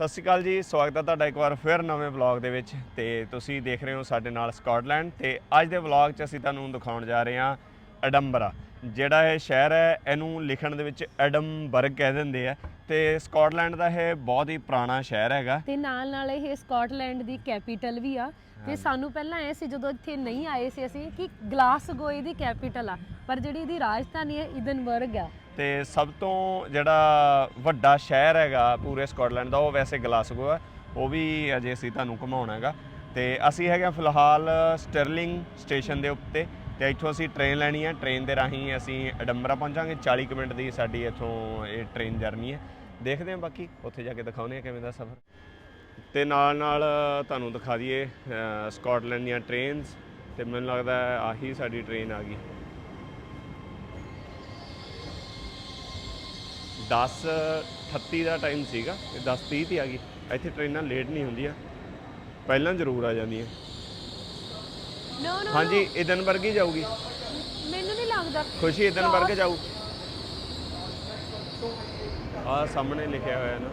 ਸਤਿ ਸ਼੍ਰੀ ਅਕਾਲ ਜੀ, ਸਵਾਗਤ ਹੈ ਤੁਹਾਡਾ ਇੱਕ ਵਾਰ ਫਿਰ ਨਵੇਂ ਵਲੌਗ ਦੇ ਵਿੱਚ ਤੇ ਤੁਸੀਂ ਦੇਖ ਰਹੇ ਹੋ ਸਾਡੇ ਨਾਲ ਸਕਾਟਲੈਂਡ ਤੇ ਅੱਜ ਦੇ ਵਲੌਗ 'ਚ ਅਸੀਂ ਤੁਹਾਨੂੰ ਦਿਖਾਉਣ ਜਾ ਰਹੇ ਹਾਂ ਐਡਮਬਰਾ ਜਿਹੜਾ ਇਹ ਸ਼ਹਿਰ ਹੈ, ਇਹਨੂੰ ਲਿਖਣ ਦੇ ਵਿੱਚ ਐਡਮਬਰਗ ਕਹਿ ਦਿੰਦੇ ਆ ਤੇ ਸਕਾਟਲੈਂਡ ਦਾ ਇਹ ਬਹੁਤ ਹੀ ਪੁਰਾਣਾ ਸ਼ਹਿਰ ਹੈਗਾ। ਤੇ ਨਾਲ ਨਾਲ ਇਹ ਸਕਾਟਲੈਂਡ ਦੀ ਕੈਪੀਟਲ ਵੀ ਆ ਤੇ ਸਾਨੂੰ ਪਹਿਲਾਂ ਐ ਸੀ ਜਦੋਂ ਇੱਥੇ ਨਹੀਂ ਆਏ ਸੀ ਅਸੀਂ ਕਿ ਗਲਾਸਗੋ ਇਹਦੀ ਕੈਪੀਟਲ ਆ ਪਰ ਜਿਹੜੀ ਇਹਦੀ ਰਾਜਧਾਨੀ ਹੈ ਇਦਨਬਰਗ ਆ। ਤੇ ਸਭ ਤੋਂ ਜਿਹੜਾ ਵੱਡਾ ਸ਼ਹਿਰ ਹੈਗਾ ਪੂਰੇ ਸਕਾਟਲੈਂਡ ਦਾ ਉਹ ਵੈਸੇ ਗਲਾਸਗੋ ਹੈ ਉਹ ਵੀ ਅਜੇ ਅਸੀਂ ਤੁਹਾਨੂੰ ਘੁਮਾਉਣਾ ਹੈਗਾ। ਤੇ ਅਸੀਂ ਹੈਗੇ ਫਿਲਹਾਲ ਸਟਰਲਿੰਗ ਸਟੇਸ਼ਨ ਦੇ ਉੱਤੇ ਤੇ ਇੱਥੋਂ ਅਸੀਂ ਟ੍ਰੇਨ ਲੈਣੀ ਹੈ ਟ੍ਰੇਨ ਦੇ ਰਾਹੀਂ ਅਸੀਂ ਐਡਮਬਰਾ ਪਹੁੰਚਾਂਗੇ। 40 ਕੁ ਮਿੰਟ ਦੀ ਸਾਡੀ ਇੱਥੋਂ ਇਹ ਟ੍ਰੇਨ ਜਰਨੀ ਹੈ। ਦੇਖਦੇ ਹਾਂ ਬਾਕੀ ਉੱਥੇ ਜਾ ਕੇ ਦਿਖਾਉਂਦੇ ਹਾਂ ਕਿਵੇਂ ਦਾ ਸਫ਼ਰ। ਤੇ ਨਾਲ ਨਾਲ ਤੁਹਾਨੂੰ ਦਿਖਾ ਦਈਏ ਸਕਾਟਲੈਂਡ ਦੀਆਂ ਟ੍ਰੇਨਸ ਤੇ ਮੈਨੂੰ ਲੱਗਦਾ ਆਹੀ ਸਾਡੀ ਟ੍ਰੇਨ ਆ ਗਈ। 10:38 ਦਾ ਟਾਈਮ ਸੀਗਾ ਤੇ 10:30 ਤੇ ਆ ਗਈ। ਇੱਥੇ ਟ੍ਰੇਨਾਂ ਲੇਟ ਨਹੀਂ ਹੁੰਦੀਆਂ ਪਹਿਲਾਂ ਜ਼ਰੂਰ ਆ ਜਾਂਦੀਆਂ। ਨੋ ਨੋ ਹਾਂਜੀ ਇਦਨਬਰਗ ਹੀ ਜਾਊਗੀ। ਮੈਨੂੰ ਨਹੀਂ ਲੱਗਦਾ। ਖੁਸ਼ੀ ਇਦਨਬਰਗ ਜਾਊ। ਆ ਸਾਹਮਣੇ ਲਿਖਿਆ ਹੋਇਆ ਨਾ।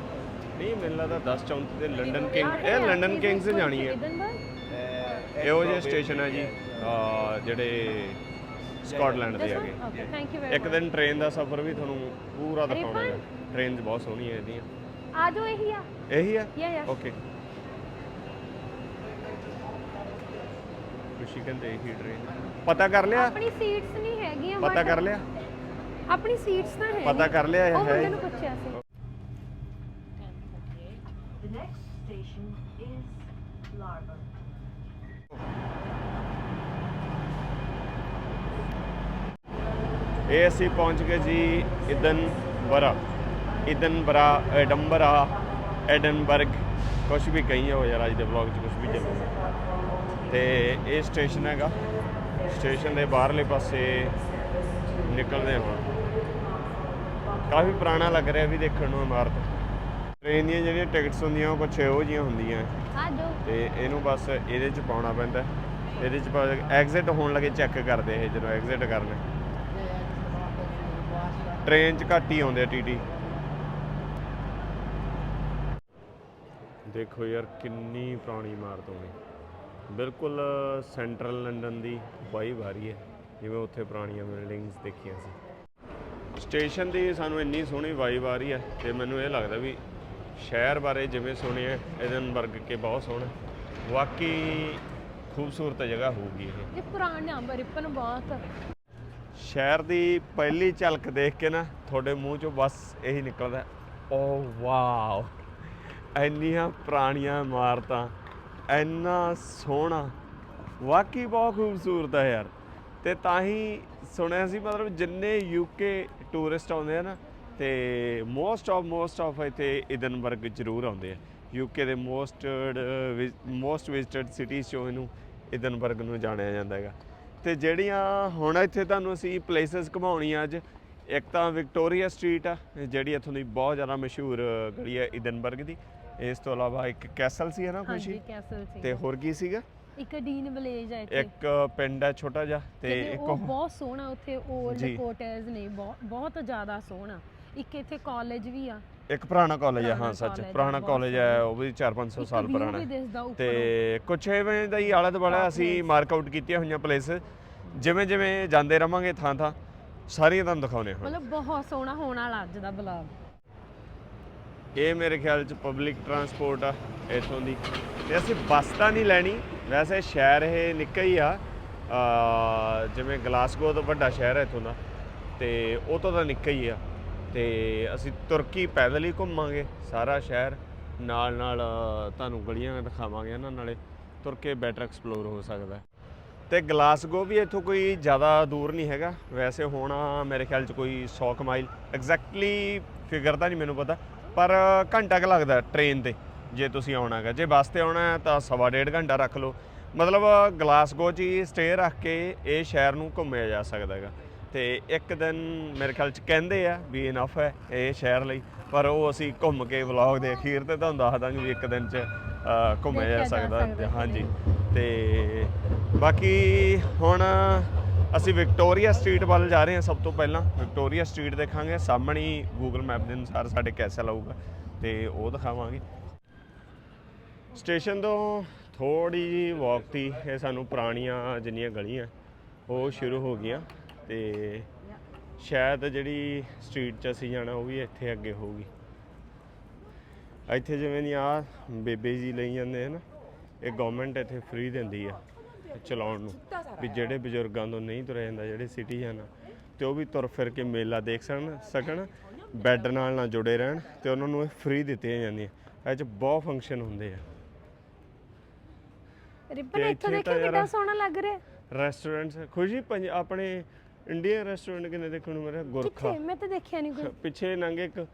ਨਹੀਂ ਮੈਨੂੰ ਲੱਗਦਾ 10:34 ਤੇ ਲੰਡਨ ਕਿੰਗ ਇਹ ਲੰਡਨ ਕਿੰਗਸ ਜਾਣੀ ਹੈ। ਇਹੋ ਜਿਹੇ ਸਟੇਸ਼ਨ ਹੈ ਜੀ। ਅਹ ਜਿਹੜੇ ਸਕਾਟਲੈਂਡ ਦੇ ਹੈਗੇ। ਓਕੇ ਥੈਂਕ ਯੂ ਵੈਰੀ ਇੱਕ ਦਿਨ ਟ੍ਰੇਨ ਦਾ ਸਫ਼ਰ ਵੀ ਤੁਹਾਨੂੰ ਪੂਰਾ ਦਿਖਾਉਣਾ ਹੈ। ਟ੍ਰੇਨ ਬਹੁਤ ਸੋਹਣੀ ਹੈ ਇਹਦੀਆਂ। ਆ ਜਾਓ ਇਹੀ ਆ। ਇਹੀ ਹੈ ਯਾ ਯਾ ਓਕੇ ਖੁਸ਼ੀ ਕਹਿੰਦੇ ਇਹੀ ਟ੍ਰੇਨ ਪਤਾ ਕਰ ਲਿਆ? ਆਪਣੀ ਸੀਟਸ ਨਹੀਂ ਹੈਗੀਆਂ ਪਤਾ but ਕਰ ਲਿਆ? ਆਪਣੀ ਸੀਟਸ ਤਾਂ ਹੈ ਪਤਾ ਕਰ ਲਿਆ ਇਹ ਉਹ ਹੈ ਮੁੰਡੇ ਨੂੰ ਪੁੱਛਿਆ ਸੀ। The next station is Larva. ਇਹ ਅਸੀਂ ਪਹੁੰਚ ਗਏ ਜੀ ਇਦਨਬਰਾ ਇਦਨਬਰਾ ਐਡੰਬਰਾ, ਐਡਨਬਰਗ। ਕੁਝ ਵੀ ਕਹੀ ਹੋ ਯਾਰ ਅੱਜ ਦੇ ਵਲੌਗ 'ਚ ਕੁਝ ਵੀ ਚੱਲੂਗਾ ਤੇ ਇਹ ਸਟੇਸ਼ਨ ਹੈਗਾ। ਸਟੇਸ਼ਨ ਦੇ ਬਾਹਰਲੇ ਪਾਸੇ ਨਿਕਲਦੇ ਹਾਂ। ਕਾਫੀ ਪੁਰਾਣਾ ਲੱਗ ਰਿਹਾ ਵੀ ਦੇਖਣ ਨੂੰ ਇਮਾਰਤ। ਟ੍ਰੇਨ ਦੀਆਂ ਜਿਹੜੀਆਂ ਟਿਕਟਸ ਹੁੰਦੀਆਂ ਉਹ ਕੁਛ ਇਹੋ ਜਿਹੀਆਂ ਹੁੰਦੀਆਂ। ਆ ਜਾਓ ਤੇ ਇਹਨੂੰ ਬਸ ਇਹਦੇ 'ਚ ਪਾਉਣਾ ਪੈਂਦਾ। ਇਹਦੇ 'ਚ ਐਗਜ਼ਿਟ ਹੋਣ ਲੱਗੇ ਚੈੱਕ ਕਰਦੇ ਇਹ ਜਦੋਂ ਐਗਜ਼ਿਟ ਕਰਨੇ। ਟ੍ਰੇਨ 'ਚ ਘੱਟ ਹੀ ਆਉਂਦੇ ਆ ਟੀਟੀ ਦੇਖੋ ਯਾਰ ਕਿੰਨੀ ਪੁਰਾਣੀ ਇਮਾਰਤ ਹੋਣੀ। ਬਿਲਕੁਲ ਸੈਂਟਰਲ ਲੰਡਨ ਦੀ ਵਾਈਬ ਆ ਰਹੀ ਹੈ ਜਿਵੇਂ ਉੱਥੇ ਪੁਰਾਣੀਆਂ ਬਿਲਡਿੰਗਸ ਦੇਖੀਆਂ ਸੀ। ਸਟੇਸ਼ਨ ਦੀ ਸਾਨੂੰ ਇੰਨੀ ਸੋਹਣੀ ਵਾਈਬ ਆ ਰਹੀ ਹੈ ਤੇ ਮੈਨੂੰ ਇਹ ਲੱਗਦਾ ਵੀ ਸ਼ਹਿਰ ਬਾਰੇ ਜਿਵੇਂ ਸੁਣਿਆ ਐਡਨਬਰਗ ਕੇ ਬਹੁਤ ਸੋਹਣਾ। ਵਾਕਈ ਖੂਬਸੂਰਤ ਜਗ੍ਹਾ ਹੋਊਗੀ ਇਹ। ਇਹ ਪੁਰਾਣਾ ਬਰਿਪਨ ਬਹੁਤ ਸ਼ਹਿਰ ਦੀ ਪਹਿਲੀ ਝਲਕ ਦੇਖ ਕੇ ਨਾ ਤੁਹਾਡੇ ਮੂੰਹ ਚੋਂ ਬਸ ਇਹੀ ਨਿਕਲਦਾ ਓ ਵਾਓ ਇੰਨੀਆਂ ਪੁਰਾਣੀਆਂ ਇਮਾਰਤਾਂ ਇੰਨਾ ਸੋਹਣਾ। ਵਾਕਈ ਬਹੁਤ ਖੂਬਸੂਰਤ ਹੈ ਯਾਰ। ਤੇ ਤਾਂ ਹੀ ਸੁਣਿਆ ਸੀ ਮਤਲਬ ਜਿੰਨੇ ਯੂਕੇ ਟੂਰਿਸਟ ਆਉਂਦੇ ਆ ਨਾ ਤੇ ਮੋਸਟ ਆਫ ਮੋਸਟ ਆਫ ਇੱਥੇ ਇਦਨਬਰਗ ਜ਼ਰੂਰ ਆਉਂਦੇ ਆ। ਯੂਕੇ ਦੇ ਮੋਸਟ ਮੋਸਟ ਵਿਜ਼ਿਟਡ ਸਿਟੀਜ਼ ਚੋਂ ਇਹਨੂੰ ਇਦਨਬਰਗ ਨੂੰ ਜਾਣਿਆ ਜਾਂਦਾ ਹੈਗਾ। ਤੇ ਜਿਹੜੀਆਂ ਹੁਣ ਇੱਥੇ ਤੁਹਾਨੂੰ ਅਸੀਂ ਪਲੇਸਸ ਘੁਮਾਉਣੀਆਂ ਅੱਜ ਇੱਕ ਤਾਂ ਵਿਕਟੋਰੀਆ ਸਟਰੀਟ ਆ ਜਿਹੜੀ ਇੱਥੋਂ ਦੀ ਬਹੁਤ ਜ਼ਿਆਦਾ ਮਸ਼ਹੂਰ ਗਲੀ ਹੈ ਇਦਨਬਰਗ ਦੀ। ਇਸ ਤੋਂ ਇਲਾਵਾ ਇੱਕ ਕੈਸਲ ਸੀ ਹੈ ਨਾ ਹਾਂਜੀ ਖੁਸ਼ੀ ਕੈਸਲ ਸੀ। ਤੇ ਹੋਰ ਕੀ ਸੀਗਾ? ਇੱਕ ਡੀਨ ਵਿਲੇਜ ਹੈ ਇੱਥੇ। ਇੱਕ ਪਿੰਡ ਹੈ ਛੋਟਾ ਜਿਹਾ ਤੇ ਇੱਕ ਬਹੁਤ ਸੋਹਣਾ ਉੱਥੇ 올ਡ। ਕੋਟੇਜ ਨੇ ਬਹੁਤ ਬਹੁਤ ਜ਼ਿਆਦਾ ਸੋਹਣਾ। ਇੱਕ ਇੱਥੇ ਕਾਲਜ ਵੀ ਆ। ਇੱਕ ਪੁਰਾਣਾ ਕਾਲਜ ਹੈ ਹਾਂ ਸੱਚ। ਪੁਰਾਣਾ ਕਾਲਜ ਹੈ ਉਹ ਵੀ 4-500 ਇੱਕ ਸਾਲ ਪੁਰਾਣਾ। ਤੇ ਕੁਛ ਐਵੇਂ ਦਾ ਹੀ ਆਲਾ ਦੁਆਲਾ ਅਸੀਂ ਮਾਰਕ ਆਊਟ ਕੀਤੀਆਂ ਹੋਈਆਂ ਪਲੇਸ ਜਿਵੇਂ ਜਿਵੇਂ ਜਾਂਦੇ ਰਵਾਂਗੇ ਥਾਂ ਥਾਂ ਸਾਰੀਆਂ ਤੁਹਾਨੂੰ ਦਿਖਾਉਣੇ ਹਾਂ ਮਤਲਬ ਬਹੁਤ ਸੋਹਣਾ ਹੋਣ ਵਾਲਾ ਅੱਜ ਦਾ ਬਲੌਗ ਇਹ ਮੇਰੇ ਖਿਆਲ ਚ ਪਬਲਿਕ ਟਰਾਂਸਪੋਰਟ ਆ ਇੱਥੋਂ ਦੀ। ਤੇ ਅਸੀਂ ਬੱਸ ਤਾਂ ਨਹੀਂ ਲੈਣੀ। ਵੈਸੇ ਸ਼ਹਿਰ ਇਹ ਨਿੱਕਾ ਹੀ ਆ। ਜਿਵੇਂ ਗਲਾਸਗੋ ਤੋਂ ਵੱਡਾ ਸ਼ਹਿਰ ਹੈ ਇੱਥੋਂ ਦਾ। ਤੇ ਉਹ ਤੋਂ ਤਾਂ ਨਿੱਕਾ ਹੀ ਆ। ਤੇ ਅਸੀਂ ਤੁਰਕੀ ਪੈਦਲ ਹੀ ਘੁੰਮਾਂਗੇ ਸਾਰਾ ਸ਼ਹਿਰ। ਨਾਲ ਨਾਲ ਤੁਹਾਨੂੰ ਗਲੀਆਂ ਦਿਖਾਵਾਂਗੇ ਇਹਨਾਂ ਨਾਲੇ, ਤੁਰ ਕੇ ਬੈਟਰ ਐਕਸਪਲੋਰ ਹੋ ਸਕਦਾ ਹੈ। ਤੇ ਗਲਾਸਗੋ ਵੀ ਇੱਥੋਂ ਕੋਈ ਜ਼ਿਆਦਾ ਦੂਰ ਨਹੀਂ ਹੈਗਾ। ਵੈਸੇ ਹੋਣਾ ਮੇਰੇ ਖਿਆਲ ਚ ਕੋਈ 100 ਕੁ ਮਾਈਲ ਐਗਜ਼ੈਕਟਲੀ ਫਿਗਰ ਤਾਂ ਨਹੀਂ ਮੈਨੂੰ ਪਤਾ, ਪਰ ਘੰਟਾ ਕੁ ਲੱਗਦਾ ਟ੍ਰੇਨ ਤੇ, ਜੇ ਤੁਸੀਂ ਆਉਣਾ ਹੈਗਾ। ਜੇ ਬੱਸ ਤੇ ਆਉਣਾ ਹੈ ਤਾਂ ਸਵਾ ਡੇਢ ਘੰਟਾ ਰੱਖ ਲਓ। ਮਤਲਬ ਗਲਾਸਗੋ 'ਚ ਹੀ ਸਟੇ ਰੱਖ ਕੇ ਇਹ ਸ਼ਹਿਰ ਨੂੰ ਘੁੰਮਿਆ ਜਾ ਸਕਦਾ ਹੈਗਾ। ਤੇ ਇੱਕ ਦਿਨ ਮੇਰੇ ਖਿਆਲ ਚ ਕਹਿੰਦੇ ਆ ਵੀ ਇਨਫ ਹੈ ਇਹ ਸ਼ਹਿਰ ਲਈ ਪਰ ਉਹ ਅਸੀਂ ਘੁੰਮ ਕੇ ਵਲੌਗ ਦੇ ਅਖੀਰ ਤੇ ਤੁਹਾਨੂੰ ਦੱਸ ਦਾਂਗੇ ਵੀ ਇੱਕ ਦਿਨ ਚ ਅ, ਘੁੰਮਿਆ ਜਾ ਦੇਖਿਆ ਜਾ ਸਕਦਾ। ਸਕਦਾ ਹਾਂਜੀ। ਤੇ ਬਾਕੀ ਹੁਣ ਅਸੀਂ ਵਿਕਟੋਰੀਆ ਸਟਰੀਟ ਵੱਲ ਜਾ ਰਹੇ ਹਾਂ ਸਭ ਤੋਂ ਪਹਿਲਾਂ। ਵਿਕਟੋਰੀਆ ਸਟਰੀਟ ਦੇਖਾਂਗੇ ਸਾਹਮਣੇ ਹੀ ਗੂਗਲ ਮੈਪ ਦੇ ਅਨੁਸਾਰ ਸਾਡੇ ਕੈਸਲ ਆਊਗਾ ਤੇ ਉਹ ਦਿਖਾਵਾਂਗੇ। ਸਟੇਸ਼ਨ ਤੋਂ ਥੋੜੀ ਜੀ ਵਾਕ ਤੀ ਇਹ ਸਾਨੂੰ ਪੁਰਾਣੀਆਂ ਜਿੰਨੀਆਂ ਗਲੀਆਂ ਉਹ ਸ਼ੁਰੂ ਹੋ ਗਈਆਂ। ਤੇ ਸ਼ਾਇਦ ਜਿਹੜੀ ਸਟਰੀਟ 'ਚ ਅਸੀਂ ਜਾਣਾ ਉਹ ਵੀ ਇੱਥੇ ਅੱਗੇ ਹੋਊਗੀ। ਇੱਥੇ ਜਿਵੇਂ ਦੀ ਆ ਬੇਬੇ ਜੀ ਲਈ ਜਾਂਦੇ ਹਨ ਇਹ ਗਵਰਨਮੈਂਟ ਇੱਥੇ ਫ੍ਰੀ ਦਿੰਦੀ ਆ ਚਲਾਉਣ ਨੂੰ ਵੀ ਜਿਹੜੇ ਬਜ਼ੁਰਗਾਂ ਤੋਂ ਨਹੀਂ ਤੁਰਿਆ ਜਾਂਦਾ ਜਿਹੜੇ ਸਿਟੀਜ਼ਨ ਆ ਤੇ ਉਹ ਵੀ ਤੁਰ ਫਿਰ ਕੇ ਮੇਲਾ ਦੇਖ ਸਕਣ ਸਕਣ ਬੈੱਡ ਨਾਲ ਨਾ ਜੁੜੇ ਰਹਿਣ ਤੇ ਉਹਨਾਂ ਨੂੰ ਇਹ ਫ੍ਰੀ ਦਿੱਤੀਆਂ ਜਾਂਦੀਆਂ। ਇਹ 'ਚ ਬਹੁਤ ਫੰਕਸ਼ਨ ਹੁੰਦੇ ਆ। ਰਿਪਨ ਇੱਥੋਂ ਦੇਖਿਓ ਕਿੰਨਾ ਸੋਹਣਾ ਲੱਗ ਰਿਹਾ। ਰੈਸਟੋਰੈਂਟਸ ਖੁਸ਼ੀ ਆਪਣੇ ਇੰਡੀਅਨ ਰੈਸਟੋਰੈਂਟ ਕਿੰਨੇ ਦੇਖਣ ਨੂੰ ਮਿਲਿਆ? ਗੁਰਖਾ। ਕਿੱਥੇ? ਮੈਂ ਤਾਂ ਦੇਖਿਆ ਨਹੀਂ ਕੋਈ। ਪਿੱਛੇ ਨੰਗੇ ਇੱਕ।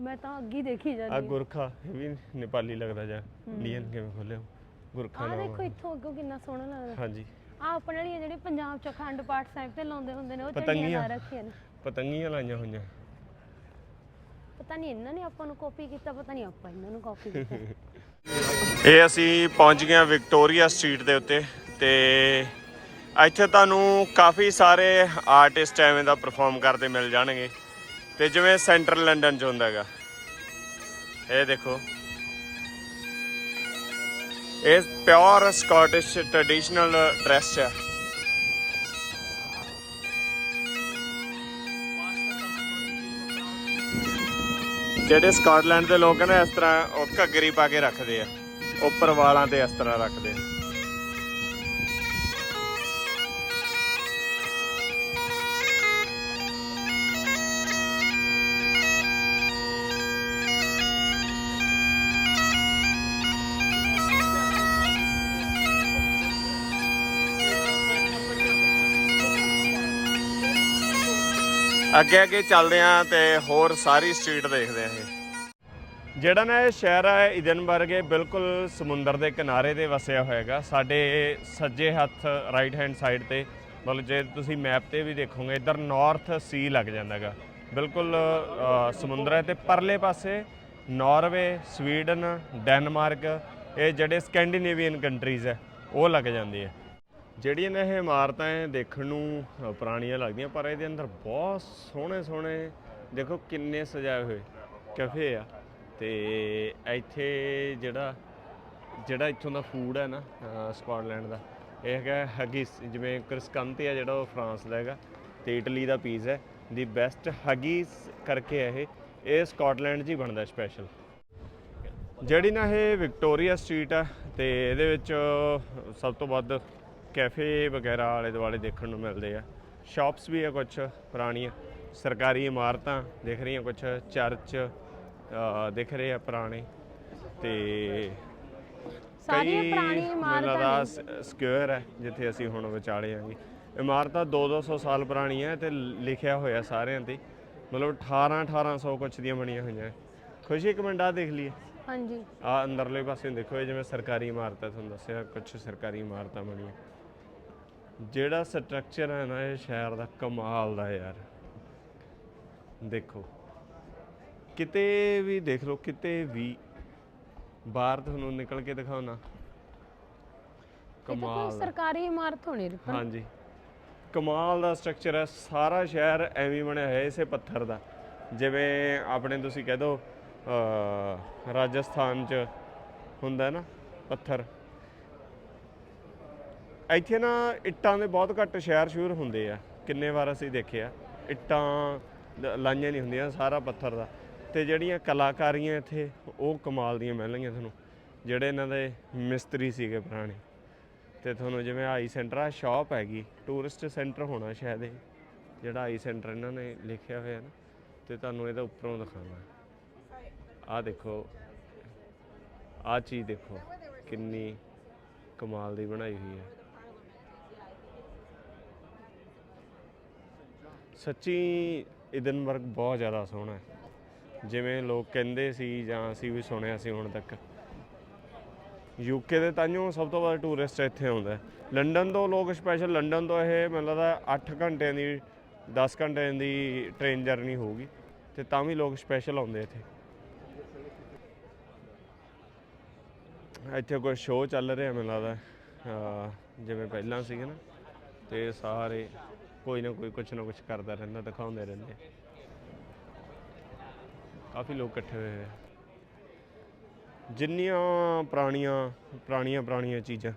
ਮੈਂ ਤਾਂ ਅੱਗੇ ਹੀ ਦੇਖੀ ਆ ਜਾਂਦੀ ਗੁਰਖਾ ਇਹ ਵੀ ਨੇਪਾਲੀ ਲੱਗਦਾ ਜਾ ਇੰਡੀਅਨ ਕਿਵੇਂ ਖੋਲਿਆ? ਗੁਰਖਾ ਆ ਨਾਮ ਦੇਖੋ ਆ। ਇੱਥੋਂ ਅੱਗੋਂ ਕਿੰਨਾ ਸੋਹਣਾ ਲੱਗਦਾ। ਹਾਂਜੀ। ਆ ਆਪਣੇ ਵਾਲੀਆਂ ਜਿਹੜੇ ਪੰਜਾਬ ਚ ਅਖੰਡ ਪਾਠ ਸਾਹਿਬ ਤੇ ਲਾਉਂਦੇ ਹੁੰਦੇ ਨੇ ਉਹ ਪਤੰਗੀਆਂ। ਚੜੀਆਂ ਲਾ ਰੱਖੀਆਂ ਨੇ। ਪਤੰਗੀਆਂ ਲਾਈਆਂ ਹੋਈਆਂ। ਪਤਾ ਨਹੀਂ ਇਹਨਾਂ ਨੇ ਆਪਾਂ ਨੂੰ ਕਾਪੀ ਕੀਤਾ ਪਤਾ ਨਹੀਂ ਆਪਾਂ ਇਹਨਾਂ ਨੂੰ ਕਾਪੀ ਕੀਤਾ। ਇਹ ਅਸੀਂ ਪਹੁੰਚ ਗਏ ਹਾਂ ਵਿਕਟੋਰੀਆ ਸਟਰੀਟ ਦੇ ਉੱਤੇ ਤੇ ਇੱਥੇ ਤੁਹਾਨੂੰ ਕਾਫੀ ਸਾਰੇ ਆਰਟਿਸਟ ਐਵੇਂ ਦਾ ਪਰਫਾਰਮ ਕਰਦੇ ਮਿਲ ਜਾਣਗੇ। ਤੇ ਜਿਵੇਂ ਸੈਂਟਰਲ ਲੰਡਨ 'ਚ ਹੁੰਦਾ ਹੈਗਾ। ਇਹ ਦੇਖੋ। ਇਹ ਪਿਓਰ ਸਕਾਟਿਸ਼ ਟ੍ਰੈਡੀਸ਼ਨਲ ਡਰੈਸ ਹੈ। ਜਿਹੜੇ ਸਕਾਟਲੈਂਡ ਦੇ ਲੋਕ ਨੇ ਇਸ ਤਰ੍ਹਾਂ ਉਹ ਘੱਗਰੀ ਪਾ ਕੇ ਰੱਖਦੇ ਆ। ਉੱਪਰ ਵਾਲਾਂ ਤੇ ਇਸ ਤਰ੍ਹਾਂ ਰੱਖਦੇ ਆ। ਅੱਗੇ ਅੱਗੇ ਚੱਲਦੇ ਆ ਤੇ ਹੋਰ ਸਾਰੀ ਸਟਰੀਟ ਦੇਖਦੇ ਆ ਇਹ। ਜਿਹੜਾ ਨਾ ਇਹ ਸ਼ਹਿਰ ਹੈ ਇਦਨਬਰਗ ਇਹ ਬਿਲਕੁਲ ਸਮੁੰਦਰ ਦੇ ਕਿਨਾਰੇ ਤੇ ਵਸਿਆ ਹੋਏਗਾ। ਸਾਡੇ ਸੱਜੇ ਹੱਥ ਰਾਈਟ ਹੈਂਡ ਸਾਈਡ ਤੇ, ਮਤਲਬ ਜੇ ਤੁਸੀਂ ਮੈਪ ਤੇ ਵੀ ਦੇਖੋਗੇ, ਇੱਧਰ ਨਾਰਥ ਸੀ ਲੱਗ ਜਾਂਦਾਗਾ ਬਿਲਕੁਲ ਸਮੁੰਦਰ ਹੈ ਤੇ ਪਰਲੇ ਪਾਸੇ ਨਾਰਵੇ ਸਵੀਡਨ ਡੈਨਮਾਰਕ ਇਹ ਜਿਹੜੇ ਸਕੈਂਡੀਨੇਵੀਅਨ ਕੰਟਰੀਜ਼ ਹੈ, ਉਹ ਲੱਗ ਜਾਂਦੀ ਹੈ। ਜਿਹੜੀਆਂ ਨੇ ਇਹ ਇਮਾਰਤਾਂ ਹੈ ਦੇਖਣ ਨੂੰ ਪੁਰਾਣੀਆਂ ਲੱਗਦੀਆਂ ਪਰ ਇਹਦੇ ਅੰਦਰ ਬਹੁਤ ਸੋਹਣੇ ਸੋਹਣੇ ਦੇਖੋ ਕਿੰਨੇ ਸਜਾਏ ਹੋਏ ਕੈਫੇ ਆ। ਤੇ ਇੱਥੇ ਜਿਹੜਾ ਜਿਹੜਾ ਇੱਥੋਂ ਦਾ ਫੂਡ ਹੈ ਨਾ ਅ, ਸਕਾਟਲੈਂਡ ਦਾ ਇਹ ਹੈਗਾ ਹਗਿਸ ਜਿਵੇਂ ਕ੍ਰਿਸਕੰਤੇ ਆ ਜਿਹੜਾ ਉਹ ਫਰਾਂਸ ਦਾ ਹੈਗਾ ਤੇ ਇਟਲੀ ਦਾ ਪੀਸ ਹੈ। ਦੀ ਬੈਸਟ ਹਗਿਸ ਕਰਕੇ ਹੈ ਇਹ ਇਹ ਸਕਾਟਲੈਂਡ 'ਚ ਹੀ ਬਣਦਾ ਸਪੈਸ਼ਲ ਜਿਹੜੀ ਨਾ ਇਹ ਵਿਕਟੋਰੀਆ ਸਟਰੀਟ ਆ ਤੇ ਇਹਦੇ ਵਿੱਚ ਸਭ ਤੋਂ ਵੱਧ ਕੈਫੇ ਵਗੈਰਾ ਆਲੇ ਦੁਆਲੇ ਦੇਖਣ ਨੂੰ ਮਿਲਦੇ ਆ। ਸ਼ਾਪਸ ਵੀ ਆ ਕੁਝ ਪੁਰਾਣੀਆਂ। ਸਰਕਾਰੀ ਇਮਾਰਤਾਂ ਦਿਖ ਰਹੀਆਂ ਕੁਝ ਚਰਚ ਦਿਖ ਰਹੇ ਆ ਪੁਰਾਣੇ। ਤੇ ਸਾਰੀਆਂ ਕਈ ਪੁਰਾਣੀਆਂ ਇਮਾਰਤਾਂ ਨੇ। ਸਕੁਅਰ ਹੈ ਜਿੱਥੇ ਅਸੀਂ ਹੁਣ ਵਿਚਾਲੇ ਆਂਗੇ ਇਮਾਰਤਾਂ 2-200 ਸਾਲ ਪੁਰਾਣੀਆਂ ਤੇ ਲਿਖਿਆ ਹੋਇਆ ਸਾਰਿਆਂ ਤੇ। ਮਤਲਬ 18 1800 ਕੁਛ ਦੀਆਂ ਬਣੀਆਂ ਹੋਈਆਂ। ਖੁਸ਼ੀ ਇੱਕ ਮਿੰਟ ਆ ਦੇਖ ਲਈਏ। ਹਾਂਜੀ। ਆ ਅੰਦਰਲੇ ਪਾਸੇ ਦੇਖੋ ਜਿਵੇਂ ਸਰਕਾਰੀ ਇਮਾਰਤ ਤੁਹਾਨੂੰ ਦੱਸਿਆ ਕੁਝ ਸਰਕਾਰੀ ਇਮਾਰਤਾਂ ਬਣੀਆਂ। ਜਿਹੜਾ ਸਟਰਕਚਰ ਹੈ ਨਾ ਇਹ ਸ਼ਹਿਰ ਦਾ ਕਮਾਲ ਦਾ ਯਾਰ। ਦੇਖੋ ਕਿਤੇ ਵੀ ਦੇਖ ਲਓ ਕਿਤੇ ਵੀ। ਬਾਹਰ ਤੁਹਾਨੂੰ ਨਿਕਲ ਕੇ ਕੋਈ ਕਮਾਲ ਸਰਕਾਰੀ ਇਮਾਰਤ ਹੋਣੀ ਰਿਪਨ ਹਾਂਜੀ। ਕਮਾਲ ਦਾ ਸਟਰਕਚਰ ਹੈ ਸਾਰਾ ਸ਼ਹਿਰ ਐਵੇਂ ਬਣਿਆ ਹੋਇਆ ਇਸੇ ਪੱਥਰ ਦਾ। ਜਿਵੇਂ ਆਪਣੇ ਤੁਸੀਂ ਕਹਿ ਦੋ ਰਾਜਸਥਾਨ ਚ ਹੁੰਦਾ ਨਾ ਪੱਥਰ। ਇੱਥੇ ਨਾ ਇੱਟਾਂ ਦੇ ਬਹੁਤ ਘੱਟ ਸ਼ਹਿਰ ਸ਼ੂਰ ਹੁੰਦੇ ਆ। ਕਿੰਨੇ ਵਾਰ ਅਸੀਂ ਦੇਖਿਆ ਇੱਟਾਂ ਲਾਈਆਂ ਨਹੀਂ ਹੁੰਦੀਆਂ, ਸਾਰਾ ਪੱਥਰ ਦਾ। ਤੇ ਜਿਹੜੀਆਂ ਕਲਾਕਾਰੀਆਂ ਇੱਥੇ, ਉਹ ਕਮਾਲ ਦੀਆਂ ਮਿਲਣਗੀਆਂ ਤੁਹਾਨੂੰ। ਜਿਹੜੇ ਇਹਨਾਂ ਦੇ ਮਿਸਤਰੀ ਸੀਗੇ ਪੁਰਾਣੇ। ਤੇ ਤੁਹਾਨੂੰ ਜਿਵੇਂ ਆਈ ਸੈਂਟਰ ਆ ਸ਼ਾਪ ਹੈਗੀ। ਟੂਰਿਸਟ ਸੈਂਟਰ ਹੋਣਾ ਸ਼ਾਇਦ ਇਹ। ਜਿਹੜਾ ਆਈ ਸੈਂਟਰ ਇਹਨਾਂ ਨੇ ਲਿਖਿਆ ਹੋਇਆ ਨਾ। ਤੇ ਤੁਹਾਨੂੰ ਇਹਦਾ ਉੱਪਰੋਂ ਦਿਖਾਉਣਾ ਆ ਦੇਖੋ। ਆ ਚੀਜ਼ ਦੇਖੋ। ਕਿੰਨੀ ਕਮਾਲ ਦੀ ਬਣਾਈ ਹੋਈ ਹੈ। ਸੱਚੀ ਇਦਨਬਰਗ ਬਹੁਤ ਜ਼ਿਆਦਾ ਸੋਹਣਾ ਹੈ। ਜਿਵੇਂ ਲੋਕ ਕਹਿੰਦੇ ਸੀ ਜਾਂ ਅਸੀਂ ਵੀ ਸੁਣਿਆ ਸੀ ਹੁਣ ਤੱਕ। ਯੂਕੇ ਦੇ ਤਾਂਿਓ ਸਭ ਤੋਂ ਵੱਧ ਟੂਰਿਸਟ ਇੱਥੇ ਆਉਂਦਾ ਲੰਡਨ ਤੋਂ ਲੋਕ ਸਪੈਸ਼ਲ ਲੰਡਨ ਤੋਂ ਇਹ ਮੈਨੂੰ ਲੱਗਦਾ 8 ਘੰਟਿਆਂ ਦੀ 10 ਘੰਟਿਆਂ ਦੀ ਟ੍ਰੇਨ ਜਰਨੀ ਹੋਊਗੀ ਤੇ ਤਾਂ ਵੀ ਲੋਕ ਸਪੈਸ਼ਲ ਆਉਂਦੇ ਇੱਥੇ। ਇੱਥੇ ਕੋਈ ਸ਼ੋਅ ਚੱਲ ਰਿਹਾ ਮੈਨੂੰ ਲੱਗਦਾ ਜਿਵੇਂ ਪਹਿਲਾਂ ਸੀਗੇ ਨਾ, ਤੇ ਸਾਰੇ ਕੋਈ ਨਾ ਕੋਈ ਕੁਛ ਨਾ ਕੁਛ ਕਰਦਾ ਰਹਿੰਦਾ ਦਿਖਾਉਂਦੇ ਰਹਿੰਦੇ। ਕਾਫੀ ਲੋਕ ਇਕੱਠੇ ਹੋਏ ਹੋਏ ਆ। ਜਿੰਨੀਆਂ ਪੁਰਾਣੀਆਂ ਪੁਰਾਣੀਆਂ ਪੁਰਾਣੀਆਂ ਚੀਜ਼ਾਂ।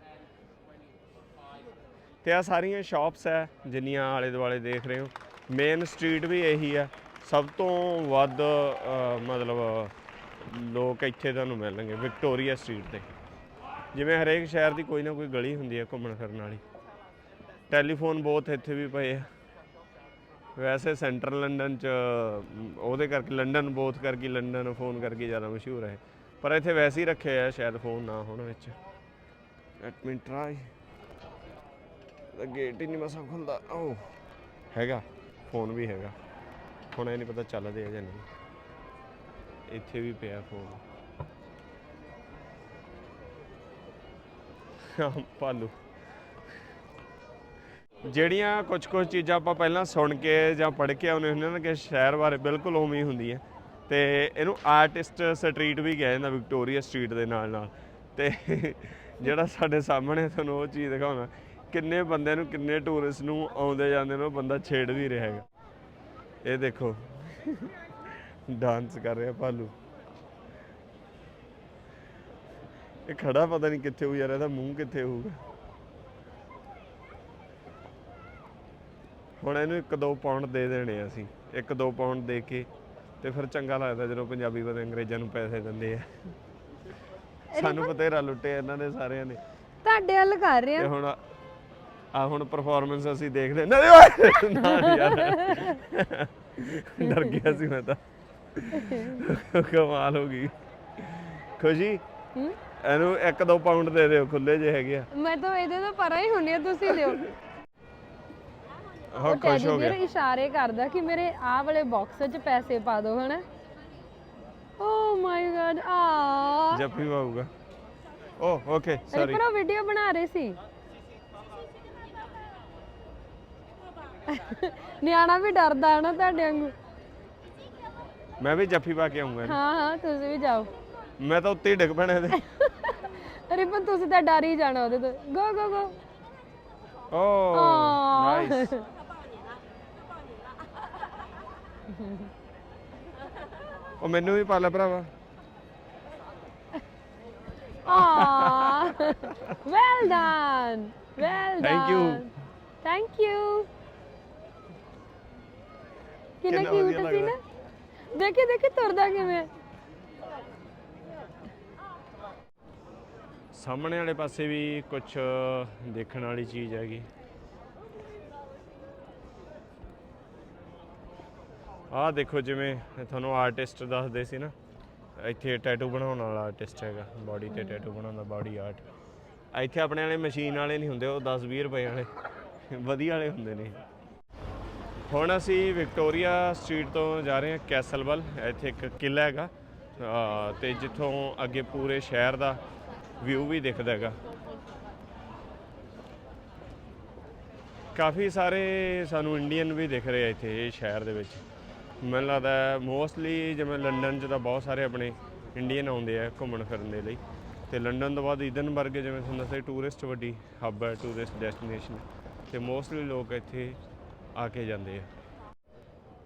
ਤੇ ਆ ਸਾਰੀਆਂ ਸ਼ਾਪਸ ਹੈ ਜਿੰਨੀਆਂ ਆਲੇ ਦੁਆਲੇ ਦੇਖ ਰਹੇ ਹੋ। ਮੇਨ ਸਟਰੀਟ ਵੀ ਇਹੀ ਆ। ਸਭ ਤੋਂ ਵੱਧ ਅ, ਮਤਲਬ ਲੋਕ ਇੱਥੇ ਤੁਹਾਨੂੰ ਮਿਲਣਗੇ ਵਿਕਟੋਰੀਆ ਸਟਰੀਟ ਤੇ। ਜਿਵੇਂ ਹਰੇਕ ਸ਼ਹਿਰ ਦੀ ਕੋਈ ਨਾ ਕੋਈ ਗਲੀ ਹੁੰਦੀ ਹੈ ਘੁੰਮਣ ਫਿਰਨ ਵਾਲੀ। ਟੈਲੀਫੋਨ ਬਹੁਤ ਇੱਥੇ ਵੀ ਪਏ ਆ। ਵੈਸੇ ਸੈਂਟਰਲ ਲੰਡਨ ਚ ਉਹਦੇ ਕਰਕੇ ਲੰਡਨ ਬੋਥ ਕਰਕੇ ਲੰਡਨ ਫੋਨ ਕਰਕੇ ਜ਼ਿਆਦਾ ਮਸ਼ਹੂਰ ਹੈ। ਪਰ ਇੱਥੇ ਵੈਸੇ ਹੀ ਰੱਖੇ ਆ, ਸ਼ਾਇਦ ਫੋਨ ਨਾ ਹੋਣ ਵਿੱਚ। ਲੈਟ ਮੀ ਟਰਾਈ ਦਾ ਗੇਟ ਹੀ ਨਹੀਂ ਮਸਾ ਖੁੱਲਦਾ। ਓ, ਹੈਗਾ। ਫੋਨ ਵੀ ਹੈਗਾ। ਹੁਣ ਇਹ ਨਹੀਂ ਪਤਾ ਚੱਲਦੇ ਆ ਜਾਂ ਨਹੀਂ। ਇੱਥੇ ਵੀ ਪਿਆ ਫੋਨ। ਭਾਲੂ। ਜਿਹੜੀਆਂ ਕੁਝ ਕੁਝ ਚੀਜ਼ਾਂ ਆਪਾਂ ਪਹਿਲਾਂ ਸੁਣ ਕੇ ਜਾਂ ਪੜ੍ਹ ਕੇ ਆਉਂਦੇ ਹੁੰਦੇ ਨੇ ਕਿ ਸ਼ਹਿਰ ਬਾਰੇ ਬਿਲਕੁਲ ਉਵੇਂ ਹੀ ਹੁੰਦੀ ਹੈ। ਤੇ ਇਹਨੂੰ ਆਰਟਿਸਟ ਸਟਰੀਟ ਵੀ ਕਿਹਾ ਜਾਂਦਾ ਵਿਕਟੋਰੀਆ ਸਟਰੀਟ ਦੇ ਨਾਲ ਨਾਲ। ਤੇ ਜਿਹੜਾ ਸਾਡੇ ਸਾਹਮਣੇ ਤੁਹਾਨੂੰ ਉਹ ਚੀਜ਼ ਦਿਖਾਉਣਾ, ਕਿੰਨੇ ਬੰਦੇ ਨੂੰ, ਕਿੰਨੇ ਟੂਰਿਸਟ ਨੂੰ ਆਉਂਦੇ ਜਾਂਦੇ ਨੂੰ ਬੰਦਾ ਛੇੜ ਵੀ ਰਿਹਾ ਹੈਗਾ। ਇਹ ਦੇਖੋ। ਡਾਂਸ ਕਰ ਰਿਹਾ ਭਾਲੂ। ਇਹ ਖੜਾ ਪਤਾ ਨਹੀਂ ਕਿੱਥੇ ਹੋ ਯਾਰ, ਇਹਦਾ ਮੂੰਹ ਕਿੱਥੇ ਹੋਊਗਾ? ਹੁਣ ਇਹਨੂੰ ਇੱਕ ਦੋ ਪਾਉਂਡ ਦੇ ਦੇਣੇ ਆ ਅਸੀਂ। ਇੱਕ ਦੋ ਪਾਉਂਡ ਦੇ ਕੇ ਤੇ ਫਿਰ ਚੰਗਾ ਲੱਗਦਾ ਜਦੋਂ ਪੰਜਾਬੀ ਬੰਦੇ ਅੰਗਰੇਜ਼ਾਂ ਨੂੰ ਪੈਸੇ ਦਿੰਦੇ ਆ। ਸਾਨੂੰ ਬਤੇਰਾ ਲੁੱਟੇ ਇਹਨਾਂ ਨੇ ਸਾਰਿਆਂ ਨੇ। ਤੁਹਾਡੇ ਵੱਲ ਕਰ ਰਹੇ। ਤੇ ਆ ਹੁਣ ਆ ਹੁਣ ਪਰਫਾਰਮੈਂਸ ਅਸੀਂ ਦੇਖਦੇ ਨਾ ਓਏ! ਨਾ ਯਾਰ। ਡਰ ਗਿਆ ਸੀ ਮੈਂ ਤਾਂ। ਕਮਾਲ ਹੋ ਗਈ। ਖੁਸ਼ੀ ਹੂੰ? ਇਹਨੂੰ ਇੱਕ ਦੋ ਪਾਉਂਡ ਦੇ ਦਿਓ ਖੁੱਲੇ ਜੇ ਹੈਗੇ ਆ। ਮੈਂ ਤਾਂ ਇਹਦੇ ਤੋਂ ਪਰਾਂ ਹੀ ਹੁੰਨੀ ਆ ਤੁਸੀਂ ਲਿਓ ਹਾਂ ਉਹ ਖੁਸ਼ ਹੋ ਗਿਆ। ਇਸ਼ਾਰੇ ਕਰਦਾ ਕਿ ਮੇਰੇ ਆਹ ਵਾਲੇ ਬਾਕਸ 'ਚ ਪੈਸੇ ਪਾ ਦਿਓ ਹਨਾ? ਓ ਮਾਈ ਗॉड ਆ। ਜੱਫੀ ਪਾਊਗਾ। ਓ ਓਕੇ ਸੌਰੀ ਉਹ ਵੀਡੀਓ ਬਣਾ ਰਹੇ ਸੀ। ਨਿਆਣਾ ਵੀ ਡਰਦਾ ਹੈ ਨਾ ਤੁਹਾਡੇ ਵਾਂਗੂ। ਮੈਂ ਵੀ ਜੱਫੀ ਪਾ ਕੇ ਆਉਂਗਾ ਹਾਂ ਹਾਂ ਤੁਸੀਂ ਵੀ ਜਾਓ। ਮੈਂ ਤਾਂ ਉੱਤੇ ਹੀ ਡਿੱਗ ਪੈਣਾ ਇਹਦੇ। ਰਿਪਨ ਤੁਸੀਂ ਤਾਂ ਡਰ ਹੀ ਜਾਣਾ ਉਹਦੇ ਤੋਂ। ਗੋ ਗੋ ਗੋ ਓ ਨਾਈਸ ਉਹ ਮੈਨੂੰ ਵੀ ਪਾ ਲੈ ਭਰਾਵਾ। ਆ well done well done Thank you. Thank you ਕਿੰਨਾ ਕਿੰਨਾ ਕਿਊਟ ਵਧੀਆ ਸੀ ਨਾ। ਦੇਖੀ ਦੇਖੀ ਤੁਰਦਾ ਕਿਵੇਂ। ਸਾਹਮਣੇ ਵਾਲੇ ਪਾਸੇ ਵੀ ਕੁਝ ਦੇਖਣ ਵਾਲੀ ਚੀਜ਼ ਹੈਗੀ। ਆਹ ਦੇਖੋ ਜਿਵੇਂ ਤੁਹਾਨੂੰ ਆਰਟਿਸਟ ਦੱਸਦੇ ਸੀ ਨਾ, ਇੱਥੇ ਟੈਟੂ ਬਣਾਉਣ ਵਾਲਾ ਆਰਟਿਸਟ ਹੈਗਾ ਬਾਡੀ ਤੇ ਟੈਟੂ ਬਣਾਉਂਦਾ ਬਾਡੀ ਆਰਟ ਇੱਥੇ ਆਪਣੇ ਵਾਲੇ ਮਸ਼ੀਨ ਵਾਲੇ ਨਹੀਂ ਹੁੰਦੇ, ਉਹ 10 20 ਰੁਪਏ ਵਾਲੇ, ਵਧੀਆ ਵਾਲੇ ਹੁੰਦੇ ਨੇ। ਹੁਣ ਅਸੀਂ ਵਿਕਟੋਰੀਆ ਸਟਰੀਟ ਤੋਂ ਜਾ ਰਹੇ ਹਾਂ ਕੈਸਲ ਵੱਲ ਇੱਥੇ ਇੱਕ ਕਿਲਾ ਹੈਗਾ। ਅਹ ਤੇ ਜਿੱਥੋਂ ਅੱਗੇ ਪੂਰੇ ਸ਼ਹਿਰ ਦਾ ਵਿਊ ਵੀ ਦਿਖਦਾ ਹੈਗਾ। ਕਾਫੀ ਸਾਰੇ ਸਾਨੂੰ ਇੰਡੀਅਨ ਵੀ ਦਿਖ ਰਹੇ ਆ ਇੱਥੇ, ਇਹ ਸ਼ਹਿਰ ਦੇ ਵਿੱਚ। ਮੈਨੂੰ ਲੱਗਦਾ ਮੋਸਟਲੀ ਜਿਵੇਂ ਲੰਡਨ 'ਚ ਤਾਂ ਬਹੁਤ ਸਾਰੇ ਆਪਣੇ ਇੰਡੀਅਨ ਆਉਂਦੇ ਆ ਘੁੰਮਣ ਫਿਰਨ ਦੇ ਲਈ। ਤੇ ਲੰਡਨ ਤੋਂ ਬਾਅਦ ਈਦਨਬਰਗ ਜਿਵੇਂ ਤੁਹਾਨੂੰ ਦੱਸਿਆ ਟੂਰਿਸਟ ਵੱਡੀ ਹੱਬ ਹੈ ਟੂਰਿਸਟ ਡੈਸਟੀਨੇਸ਼ਨ ਤੇ ਮੋਸਟਲੀ ਲੋਕ ਇੱਥੇ ਆ ਕੇ ਜਾਂਦੇ ਆ।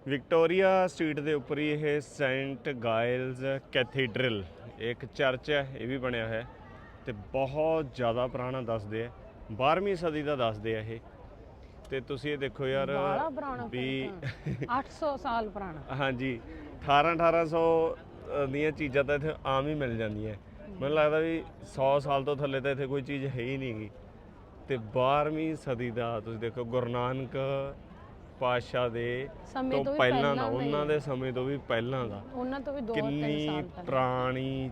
ਵਿਕਟੋਰੀਆ ਸਟਰੀਟ ਦੇ ਉੱਪਰ ਹੀ ਇਹ ਸੈਂਟ ਗਾਇਲਸ ਕੈਥੀਡਰਲ ਇੱਕ ਚਰਚ ਹੈ, ਇਹ ਵੀ ਬਣਿਆ ਹੋਇਆ ਹੈ। ਤੇ ਬਹੁਤ ਜ਼ਿਆਦਾ ਪੁਰਾਣਾ ਦੱਸਦੇ ਆ। 12ਵੀਂ ਸਦੀ ਦਾ ਦੱਸਦੇ ਆ ਇਹ। ਤੇ ਤੁਸੀਂ ਇਹ ਦੇਖੋ ਯਾਰ ਬਾਹਲਾ ਪੁਰਾਣਾ ਵੀ 800 ਸਾਲ ਪੁਰਾਣਾ। ਹਾਂਜੀ 18 1800 ਦੀਆਂ ਚੀਜ਼ਾਂ ਤਾਂ ਇੱਥੇ ਆਮ ਹੀ ਮਿਲ ਜਾਂਦੀਆਂ। ਮੈਨੂੰ ਲੱਗਦਾ ਵੀ 100 ਸਾਲ ਤੋਂ ਥੱਲੇ ਤਾਂ ਇੱਥੇ ਕੋਈ ਚੀਜ਼ ਹੈ ਹੀ ਨਹੀਂਗੀ ਤੇ 12ਵੀਂ ਸਦੀ ਦਾ ਤੁਸੀਂ ਦੇਖੋ ਗੁਰੂ ਨਾਨਕ ਪਾਤਸ਼ਾਹ ਦੇ ਤੋਂ ਪਹਿਲਾਂ ਦਾ ਉਹਨਾਂ ਦੇ ਸਮੇਂ ਤੋਂ ਵੀ ਪਹਿਲਾਂ ਦਾ। ਉਹਨਾਂ ਤੋਂ ਵੀ 2-3 ਕਿੰਨੀ ਸਾਲ ਪਹਿਲਾਂ। ਪੁਰਾਣੀ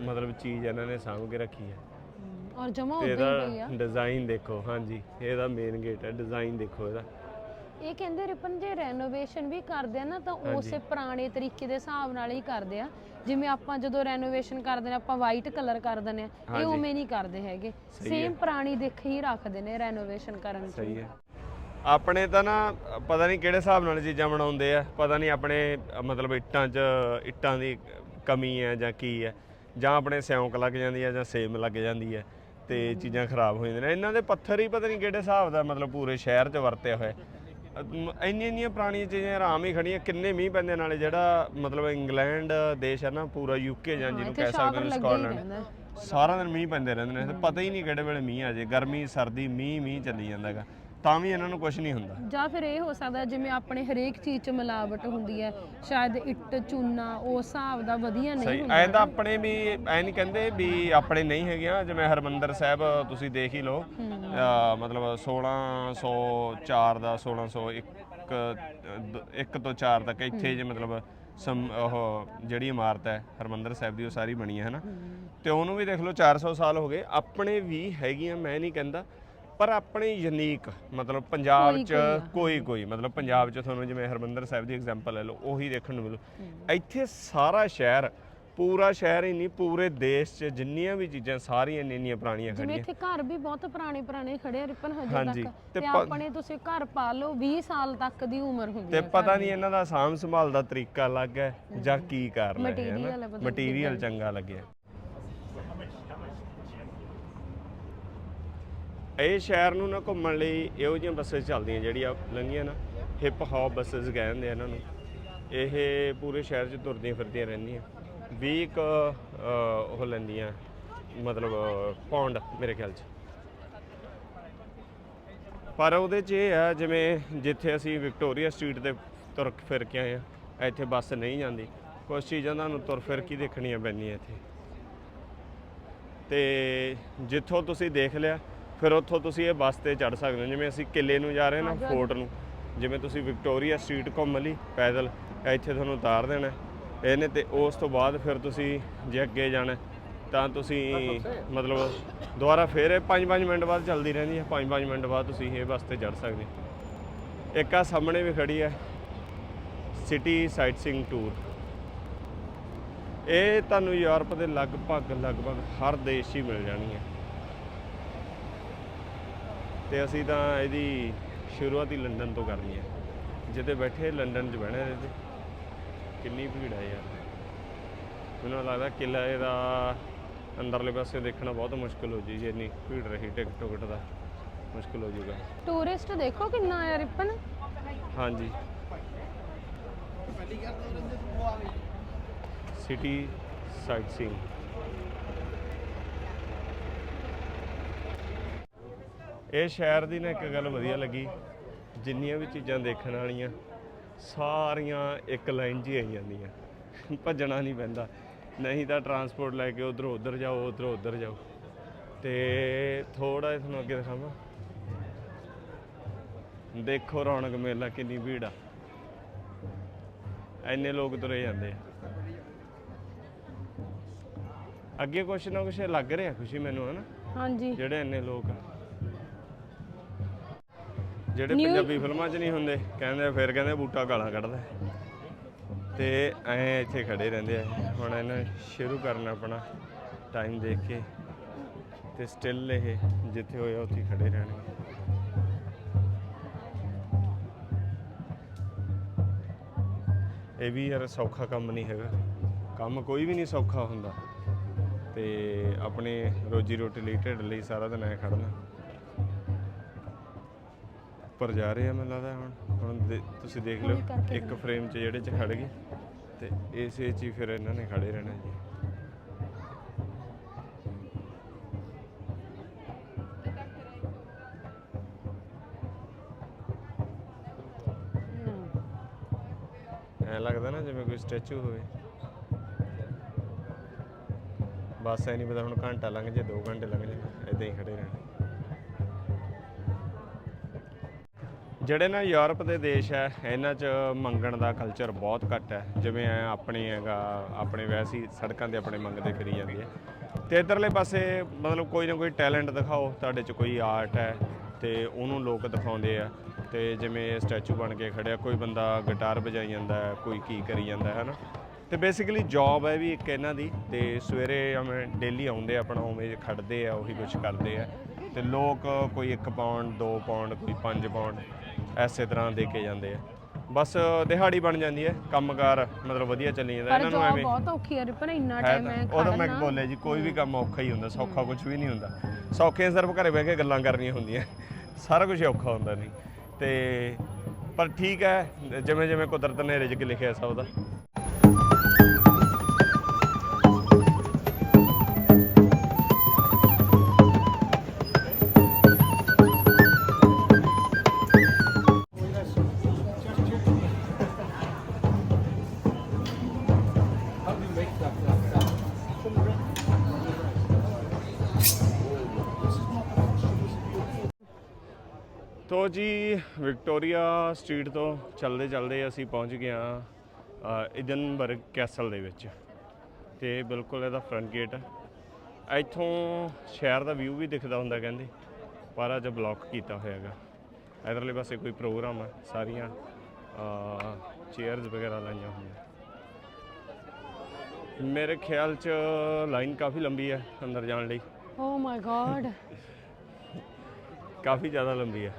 ਮਤਲਬ ਚੀਜ਼ ਇਹਨਾਂ ਨੇ ਸਾਂਭ ਕੇ ਰੱਖੀ ਹੈ। ਔਰ ਜਮਾ ਤੇ ਉਦਾਂ ਹੀ ਪਈ ਇਹਦਾ ਆ। ਡਿਜ਼ਾਈਨ ਦੇਖੋ ਹਾਂਜੀ ਇਹਦਾ ਮੇਨ ਗੇਟ ਹੈ ਡਿਜ਼ਾਈਨ ਦੇਖੋ ਇਹਦਾ। ਇਹ ਕਹਿੰਦੇ ਰਿਪਨ ਜੇ ਰੈਨੋਵੇਸ਼ਨ ਵੀ ਕਰਦੇ ਆ ਨਾ ਤਾਂ। ਉਸੇ ਪੁਰਾਣੇ ਤਰੀਕੇ ਦੇ ਹਿਸਾਬ ਨਾਲ ਹੀ ਕਰਦੇ ਆ। ਜਿਵੇਂ ਆਪਾਂ ਜਦੋਂ ਰੈਨੋਵੇਸ਼ਨ ਕਰਦੇ ਨੇ ਆਪਾਂ ਵਾਈਟ ਕਲਰ ਕਰ ਦਿੰਦੇ ਆ ਇਹ ਹਾਂਜੀ। ਉਵੇਂ ਨਹੀਂ ਕਰਦੇ ਹੈਗੇ। ਸਹੀ ਸੇਮ। ਪੁਰਾਣੀ ਦਿੱਖ ਹੀ ਰੱਖਦੇ ਨੇ ਰੈਨੋਵੇਸ਼ਨ ਕਰਨ ਚ। ਸਹੀ ਹੈ। ਆਪਣੇ ਤਾਂ ਨਾ ਪਤਾ ਨਹੀਂ ਕਿਹੜੇ ਹਿਸਾਬ ਨਾਲ ਚੀਜ਼ਾਂ ਬਣਾਉਂਦੇ ਆ ਪਤਾ ਨਹੀਂ ਆਪਣੇ ਅ, ਮਤਲਬ ਇੱਟਾਂ 'ਚ ਇੱਟਾਂ ਦੀ ਕਮੀ ਹੈ ਜਾਂ ਕੀ ਹੈ ਜਾਂ ਆਪਣੇ ਸਿਉਂਕ ਲੱਗ ਜਾਂਦੀ ਹੈ ਜਾਂ ਸੇਮ ਲੱਗ ਜਾਂਦੀ ਹੈ। ਤੇ ਚੀਜ਼ਾਂ ਖਰਾਬ ਹੋ ਜਾਂਦੀਆਂ ਨੇ। ਇਹਨਾਂ ਦੇ ਪੱਥਰ ਹੀ ਪਤਾ ਨਹੀਂ ਕਿਹੜੇ ਹਿਸਾਬ ਦਾ ਮਤਲਬ ਪੂਰੇ ਸ਼ਹਿਰ 'ਚ ਵਰਤਿਆ ਹੋਇਆ ਇੰਨੀਆਂ ਇੰਨੀਆਂ ਪੁਰਾਣੀਆਂ ਚੀਜ਼ਾਂ ਆਰਾਮ ਹੀ ਖੜੀਆਂ। ਕਿੰਨੇ ਮੀਂਹ ਪੈਂਦੇ ਨਾਲੇ ਜਿਹੜਾ ਮਤਲਬ ਇੰਗਲੈਂਡ ਦੇਸ਼ ਹੈ ਨਾ ਪੂਰਾ ਯੂਕੇ ਜਾਂ ਜਿਹਨੂੰ ਕਹਿ ਸਕਦੇ ਹੀ। ਸਕਾਟਲੈਂਡ। ਸਾਰਾ ਦਿਨ ਮੀਂਹ ਪੈਂਦੇ ਰਹਿੰਦੇ ਨੇ। ਪਤਾ ਹੀ ਨਹੀਂ ਕਿਹੜੇ ਵੇਲੇ ਮੀਂਹ ਆ ਜੇ। ਗਰਮੀ ਸਰਦੀ ਮੀਂਹ ਮੀਂਹ ਚੱਲੀ ਜਾਂਦਾ ਹੈਗਾ ਤਾਂ ਵੀ ਇਹਨਾਂ ਨੂੰ ਕੁਝ ਨਹੀਂ ਹੁੰਦਾ। ਜਾਂ ਫਿਰ ਇਹ ਹੋ ਸਕਦਾ ਜਿਵੇਂ ਆਪਣੇ ਹਰੇਕ ਚੀਜ਼ 'ਚ ਮਿਲਾਵਟ ਹੁੰਦੀ ਹੈ ਸ਼ਾਇਦ ਇੱਟ ਚੂਨਾ ਉਸ ਹਿਸਾਬ ਦਾ ਵਧੀਆ ਨਹੀਂ ਸਹੀ ਹੁੰਦਾ ਐਂ ਤਾਂ ਆਪਣੇ ਵੀ ਐ ਨਹੀਂ ਕਹਿੰਦੇ ਵੀ ਆਪਣੇ ਨਹੀਂ ਹੈਗੀਆਂ ਜਿਵੇਂ ਹਰਮੰਦਰ ਸਾਹਿਬ ਤੁਸੀਂ ਦੇਖ ਹੀ ਲਓ। ਅਹ ਮਤਲਬ 1604 ਦਾ 1601 1 ਤੋਂ 4 ਤੱਕ ਇੱਥੇ ਜੇ ਮਤਲਬ ਸਮ ਉਹ ਜਿਹੜੀ ਇਮਾਰਤ ਹੈ ਹਰਮੰਦਰ ਸਾਹਿਬ ਦੀ ਉਹ ਸਾਰੀ ਬਣੀ ਹੈ ਹਨਾ? ਤੇ ਉਹਨੂੰ ਵੀ ਦੇਖ ਲਓ 400 ਸਾਲ ਹੋ ਗਏ। ਆਪਣੇ ਵੀ ਹੈਗੀਆਂ ਮੈਂ ਨਹੀਂ ਕਹਿੰਦਾ। ਪਰ ਆਪਣੇ ਯੂਨੀਕ ਮਤਲਬ ਪੰਜਾਬ ਕੋਈ 'ਚ ਕੋਈ ਆ। ਕੋਈ ਕੋਈ ਮਤਲਬ ਪੰਜਾਬ 'ਚ ਤੁਹਾਨੂੰ ਜਿਵੇਂ ਹਰਮੰਦਰ ਸਾਹਿਬ ਦੀ ਐਗਜ਼ਾਮਪਲ ਲੈ ਲਓ ਉਹੀ ਦੇਖਣ ਨੂੰ ਮਿਲੂ। ਇੱਥੇ ਸਾਰਾ ਸ਼ਹਿਰ ਪੂਰਾ ਸ਼ਹਿਰ ਹੀ ਨਹੀਂ ਪੂਰੇ ਦੇਸ਼ 'ਚ ਜਿੰਨੀਆਂ ਵੀ ਚੀਜ਼ਾਂ ਸਾਰੀਆਂ ਇੰਨੀਆਂ ਇੰਨੀਆਂ ਪੁਰਾਣੀਆਂ ਜਿਵੇਂ ਖੜੀਆਂ। ਇੱਥੇ ਘਰ ਵੀ ਬਹੁਤ ਪੁਰਾਣੇ ਪੁਰਾਣੇ ਖੜੇ ਆ ਰਿਪਨ ਹਜੇ ਹਾਂਜੀ, ਤੱਕ ਤੇ ਤੇ ਪ- ਆਪਣੇ ਤੁਸੀਂ ਘਰ ਪਾ ਲਓ 20 ਸਾਲ ਤੱਕ ਦੀ ਉਮਰ ਹੁੰਦੀ ਤੇ ਹੈ ਪਤਾ ਨਹੀਂ ਇਹਨਾਂ ਦਾ ਸਾਂਭ ਸੰਭਾਲ ਦਾ ਤਰੀਕਾ ਅਲੱਗ ਹੈ ਜਾਂ ਕੀ ਕਾਰਨ ਹੈ Material ਹੈ ਮਟੀਰੀਅਲ ਚੰਗਾ ਲੱਗਿਆ। ਇਹ ਸ਼ਹਿਰ ਨੂੰ ਨਾ ਘੁੰਮਣ ਲਈ ਇਹੋ ਜਿਹੀਆਂ ਬੱਸਸ ਚੱਲਦੀਆਂ ਜਿਹੜੀਆਂ ਲੰਘੀਆਂ ਨਾ ਹਿਪ ਹੌਪ ਬੱਸਸ ਕਹਿੰਦੇ ਆ ਇਹਨਾਂ ਨੂੰ। ਇਹ ਪੂਰੇ ਸ਼ਹਿਰ 'ਚ ਤੁਰਦੀਆਂ ਫਿਰਦੀਆਂ ਰਹਿੰਦੀਆਂ। 20 ਕੁ, ਉਹ ਲੈਂਦੀਆਂ ਮਤਲਬ ਪੌਂਡ ਮੇਰੇ ਖਿਆਲ 'ਚ। ਪਰ ਉਹਦੇ 'ਚ ਇਹ ਆ ਜਿਵੇਂ ਜਿੱਥੇ ਅਸੀਂ ਵਿਕਟੋਰੀਆ ਸਟਰੀਟ ਤੇ ਤੁਰ ਫਿਰ ਕੇ ਆਏ ਆ ਇੱਥੇ ਬੱਸ ਨਹੀਂ ਜਾਂਦੀ। ਕੁਝ ਚੀਜ਼ਾਂ ਤੁਹਾਨੂੰ ਤੁਰ ਫਿਰ ਕੇ ਦੇਖਣੀਆਂ ਪੈਂਦੀਆਂ ਇੱਥੇ। ਤੇ ਜਿੱਥੋਂ ਤੁਸੀਂ ਦੇਖ ਲਿਆ ਫਿਰ ਉੱਥੋਂ ਤੁਸੀਂ ਇਹ ਬੱਸ ਤੇ ਚੜ ਸਕਦੇ ਹੋ। ਜਿਵੇਂ ਅਸੀਂ ਕਿਲੇ ਨੂੰ ਜਾ ਰਹੇ ਨਾ ਫੋਰਟ ਨੂੰ ਜਿਵੇਂ ਤੁਸੀਂ ਵਿਕਟੋਰੀਆ ਸਟਰੀਟ ਘੁੰਮ ਲਈ ਪੈਦਲ ਇੱਥੇ ਤੁਹਾਨੂੰ ਉਤਾਰ ਦੇਣਾ ਇਹਨੇ ਤੇ ਉਸ ਤੋਂ ਬਾਅਦ ਫਿਰ ਤੁਸੀਂ ਜੇ ਅੱਗੇ ਜਾਣਾ ਤਾਂ ਤੁਸੀਂ ਮਤਲਬ ਦੁਬਾਰਾ ਫਿਰ ਇਹ 5-5 ਮਿੰਟ ਬਾਅਦ ਚੱਲਦੀ ਰਹਿੰਦੀ ਹੈ। 5-5 ਮਿੰਟ ਬਾਅਦ ਤੁਸੀਂ ਇਹ ਬੱਸ ਤੇ ਚੜ ਸਕਦੇ ਹੋ। ਇੱਕ ਆ ਸਾਹਮਣੇ ਵੀ ਖੜੀ ਹੈ ਸਿਟੀ ਸਾਈਟਸਿੰਗ ਟੂਰ। ਇਹ ਤੁਹਾਨੂੰ ਯੂਰਪ ਦੇ ਲਗਭਗ ਲਗਭਗ ਹਰ ਦੇਸ਼ ਹੀ ਮਿਲ ਜਾਣੀ ਹੈ। ਤੇ ਅਸੀਂ ਤਾਂ ਇਹਦੀ ਸ਼ੁਰੂਆਤ ਹੀ ਲੰਡਨ ਤੋਂ ਕਰਨੀ ਹੈ। ਜਿੱਥੇ ਬੈਠੇ ਲੰਡਨ 'ਚ ਬਹਿਣਾ ਇਹਦੇ ਤੇ। ਕਿੰਨੀ ਭੀੜ ਹੈ ਯਾਰ। ਮੈਨੂੰ ਲੱਗਦਾ ਕਿਲਾ ਇਹਦਾ ਅੰਦਰਲੇ ਪਾਸੇ ਦੇਖਣਾ ਬਹੁਤ ਮੁਸ਼ਕਲ ਹੋ ਜੀ ਜੇ ਇੰਨੀ ਭੀੜ ਰਹੀ ਟਿਕਟ ਟੁਕਟ ਦਾ। ਮੁਸ਼ਕਲ ਹੋ ਜਾਊਗਾ ਟੂਰਿਸਟ ਦੇਖੋ ਕਿੰਨਾ ਆ ਰਿਪਨ। ਹਾਂਜੀ। ਸਿਟੀ ਸਾਈਟਸੀਇੰਗ ਇਹ ਸ਼ਹਿਰ ਦੀ ਨਾ ਇੱਕ ਗੱਲ ਵਧੀਆ ਲੱਗੀ ਜਿੰਨੀਆਂ ਵੀ ਚੀਜ਼ਾਂ ਦੇਖਣ ਵਾਲੀਆਂ ਸਾਰੀਆਂ ਇੱਕ ਲਾਈਨ 'ਚ ਹੀ ਆਈ ਜਾਂਦੀਆਂ। ਭੱਜਣਾ ਨਹੀਂ ਪੈਂਦਾ। ਨਹੀਂ ਤਾਂ ਟਰਾਂਸਪੋਰਟ ਲੈ ਕੇ ਉਧਰੋਂ ਉਧਰ ਜਾਓ ਉਧਰੋਂ ਉਧਰ ਜਾਓ। ਤੇ ਥੋੜਾ ਤੁਹਾਨੂੰ ਅੱਗੇ ਦਿਖਾਵਾਂ। ਦੇਖੋ ਰੌਣਕ ਮੇਲਾ ਕਿੰਨੀ ਭੀੜ ਆ। ਐਨੇ ਲੋਕ ਤੁਰੇ ਜਾਂਦੇ ਆ। ਅੱਗੇ ਕੁਛ ਨਾ ਕੁਛ ਲੱਗ ਰਿਹਾ ਖੁਸ਼ੀ ਮੈਨੂੰ ਹਨਾ? ਹਾਂਜੀ। ਜਿਹੜੇ ਇੰਨੇ ਲੋਕ ਆ। ਜਿਹੜੇ New- ਪੰਜਾਬੀ ਫਿਲਮਾਂ 'ਚ ਨਹੀਂ ਹੁੰਦੇ ਕਹਿੰਦੇ ਫਿਰ ਕਹਿੰਦੇ ਬੂਟਾ ਗਾਲਾਂ ਕੱਢਦਾ। ਹੈ। ਤੇ ਐ ਇੱਥੇ ਖੜੇ ਰਹਿੰਦੇ ਆ। ਹੁਣ ਇਹਨਾਂ ਸ਼ੁਰੂ ਕਰਨਾ ਆਪਣਾ ਟਾਈਮ ਦੇਖ ਕੇ। ਤੇ ਸਟਿਲ ਇਹ ਜਿੱਥੇ ਹੋਇਆ ਉੱਥੇ ਹੀ ਖੜੇ ਰਹਿਣਗੇ। ਇਹ ਵੀ ਯਾਰ ਸੌਖਾ ਕੰਮ ਨਹੀਂ ਹੈਗਾ। ਕੰਮ ਕੋਈ ਵੀ ਨਹੀਂ ਸੌਖਾ ਹੁੰਦਾ। ਤੇ ਆਪਣੇ ਰੋਜੀ ਰੋਟੀ ਲਈ ਢਿੱਡ ਲਈ ਸਾਰਾ ਦਿਨ ਐ ਖੜਨਾ। ਉੱਪਰ ਜਾ ਰਹੇ ਆ ਮੈਨੂੰ ਲੱਗਦਾ ਹੁਣ। ਹੁਣ ਦੇ- ਤੁਸੀਂ ਦੇਖ ਲਿਓ ਇੱਕ ਫਰੇਮ 'ਚ ਜਿਹੜੇ 'ਚ ਖੜ ਗਏ ਤੇ ਇਸੇ 'ਚ ਹੀ ਫਿਰ ਇਹਨਾਂ ਨੇ ਖੜੇ ਰਹਿਣਾ ਜੀ। ਐ ਲੱਗਦਾ ਨਾ ਜਿਵੇਂ ਕੋਈ ਸਟੈਚੂ ਹੋਵੇ। ਬਸ ਐ ਨਹੀਂ ਪਤਾ ਹੁਣ ਘੰਟਾ ਲੰਘ ਜੇ 2 ਘੰਟੇ ਲੰਘ ਜੇ ਇਦਾਂ ਹੀ ਖੜੇ ਰਹਿਣਾ। ਜਿਹੜੇ ਨਾ ਯੂਰਪ ਦੇ ਦੇਸ਼ ਹੈ, ਇਹਨਾਂ 'ਚ ਮੰਗਣ ਦਾ ਕਲਚਰ ਬਹੁਤ ਘੱਟ ਹੈ। ਜਿਵੇਂ ਐ ਆਪਣੇ ਹੈਗਾ, ਆਪਣੇ ਵੈਸੇ ਹੀ ਸੜਕਾਂ ਤੇ ਆਪਣੇ ਮੰਗਦੇ ਫਿਰੀ ਜਾਂਦੇ ਆ ਤੇ ਇਧਰਲੇ ਪਾਸੇ ਮਤਲਬ ਕੋਈ ਨਾ ਕੋਈ ਟੈਲੈਂਟ ਦਿਖਾਓ, ਤੁਹਾਡੇ 'ਚ ਕੋਈ ਆਰਟ ਹੈ ਤੇ ਉਹਨੂੰ ਲੋਕ ਦਿਖਾਉਂਦੇ ਆ। ਤੇ ਜਿਵੇਂ ਸਟੈਚੂ ਬਣ ਕੇ ਖੜਿਆ, ਕੋਈ ਬੰਦਾ ਗਿਟਾਰ ਵਜਾਈ ਜਾਂਦਾ ਕੋਈ ਕੀ ਕਰੀ ਜਾਂਦਾ ਹੈ ਨਾ ਤੇ ਬੇਸਿਕਲੀ ਜੌਬ ਹੈ ਵੀ ਇੱਕ ਇਹਨਾਂ ਦੀ, ਤੇ ਸਵੇਰੇ ਐਵੇਂ ਡੇਲੀ ਆਉਂਦੇ ਆਪਣਾ, ਉਵੇਂ ਖੜਦੇ ਆ, ਉਹੀ ਕੁਝ ਕਰਦੇ ਆ। ਤੇ ਲੋਕ ਕੋਈ 1 ਪਾਉਂਡ 2 ਪਾਉਂਡ ਕੋਈ 5 ਪਾਉਂਡ ਐਸੇ ਤਰ੍ਹਾਂ ਦੇ ਕੇ ਜਾਂਦੇ ਆ। ਬਸ ਦਿਹਾੜੀ ਬਣ ਜਾਂਦੀ ਹੈ ਕੰਮਕਾਰ ਮਤਲਬ ਵਧੀਆ ਚੱਲੀ ਜਾਂਦਾ ਪਰ ਇਹਨਾਂ ਨੂੰ ਜੋਬ ਐਵੇਂ ਬਹੁਤ ਔਖੀ ਆ ਰਿਪਨ ਇੰਨਾ ਹੈ ਟਾਈਮ ਤਾਂ ਹੈ ਉਹ ਤਾਂ ਮੈਂ ਖੜਨਾ ਬੋਲਿਆ ਜੀ ਕੋਈ ਵੀ ਕੰਮ ਔਖਾ ਹੀ ਹੁੰਦਾ ਸੌਖਾ ਕੁਝ ਵੀ ਨਹੀਂ ਹੁੰਦਾ। ਸੌਖੇ ਸਿਰਫ ਘਰੇ ਬਹਿ ਕੇ ਗੱਲਾਂ ਕਰਨੀਆਂ ਹੁੰਦੀਆਂ ਸਾਰਾ ਕੁਝ ਔਖਾ ਹੁੰਦਾ ਨਹੀਂ ਤੇ ਪਰ ਠੀਕ ਹੈ ਜਿਵੇਂ ਜਿਵੇਂ ਕੁਦਰਤ ਨੇ ਰਿਜ਼ਕ ਲਿਖਿਆ ਸਭ ਦਾ। ਵਿਕਟੋਰੀਆ ਸਟਰੀਟ ਤੋਂ ਚੱਲਦੇ ਚੱਲਦੇ ਅਸੀਂ ਪਹੁੰਚ ਗਏ ਹਾਂ ਇਡਨਬਰਗ ਕੈਸਲ ਦੇ ਵਿੱਚ। ਤੇ ਬਿਲਕੁਲ ਇਹਦਾ ਫਰੰਟ ਗੇਟ ਹੈ ਇੱਥੋਂ ਸ਼ਹਿਰ ਦਾ ਵਿਊ ਵੀ ਦਿਖਦਾ ਹੁੰਦਾ ਕਹਿੰਦੇ ਪਰ ਅੱਜ ਬਲੌਕ ਕੀਤਾ ਹੋਇਆ ਹੈਗਾ। ਇਧਰਲੇ ਪਾਸੇ ਕੋਈ ਪ੍ਰੋਗਰਾਮ ਹੈ ਸਾਰੀਆਂ ਚੇਅਰਸ ਵਗੈਰਾ ਲਾਈਆਂ ਹੋਈਆਂ। ਮੇਰੇ ਖਿਆਲ ਚ ਲਾਈਨ ਕਾਫੀ ਲੰਬੀ ਹੈ ਅੰਦਰ ਜਾਣ ਲਈ। ਓ ਮਾਈ ਗॉड ਕਾਫੀ ਜ਼ਿਆਦਾ ਲੰਬੀ ਹੈ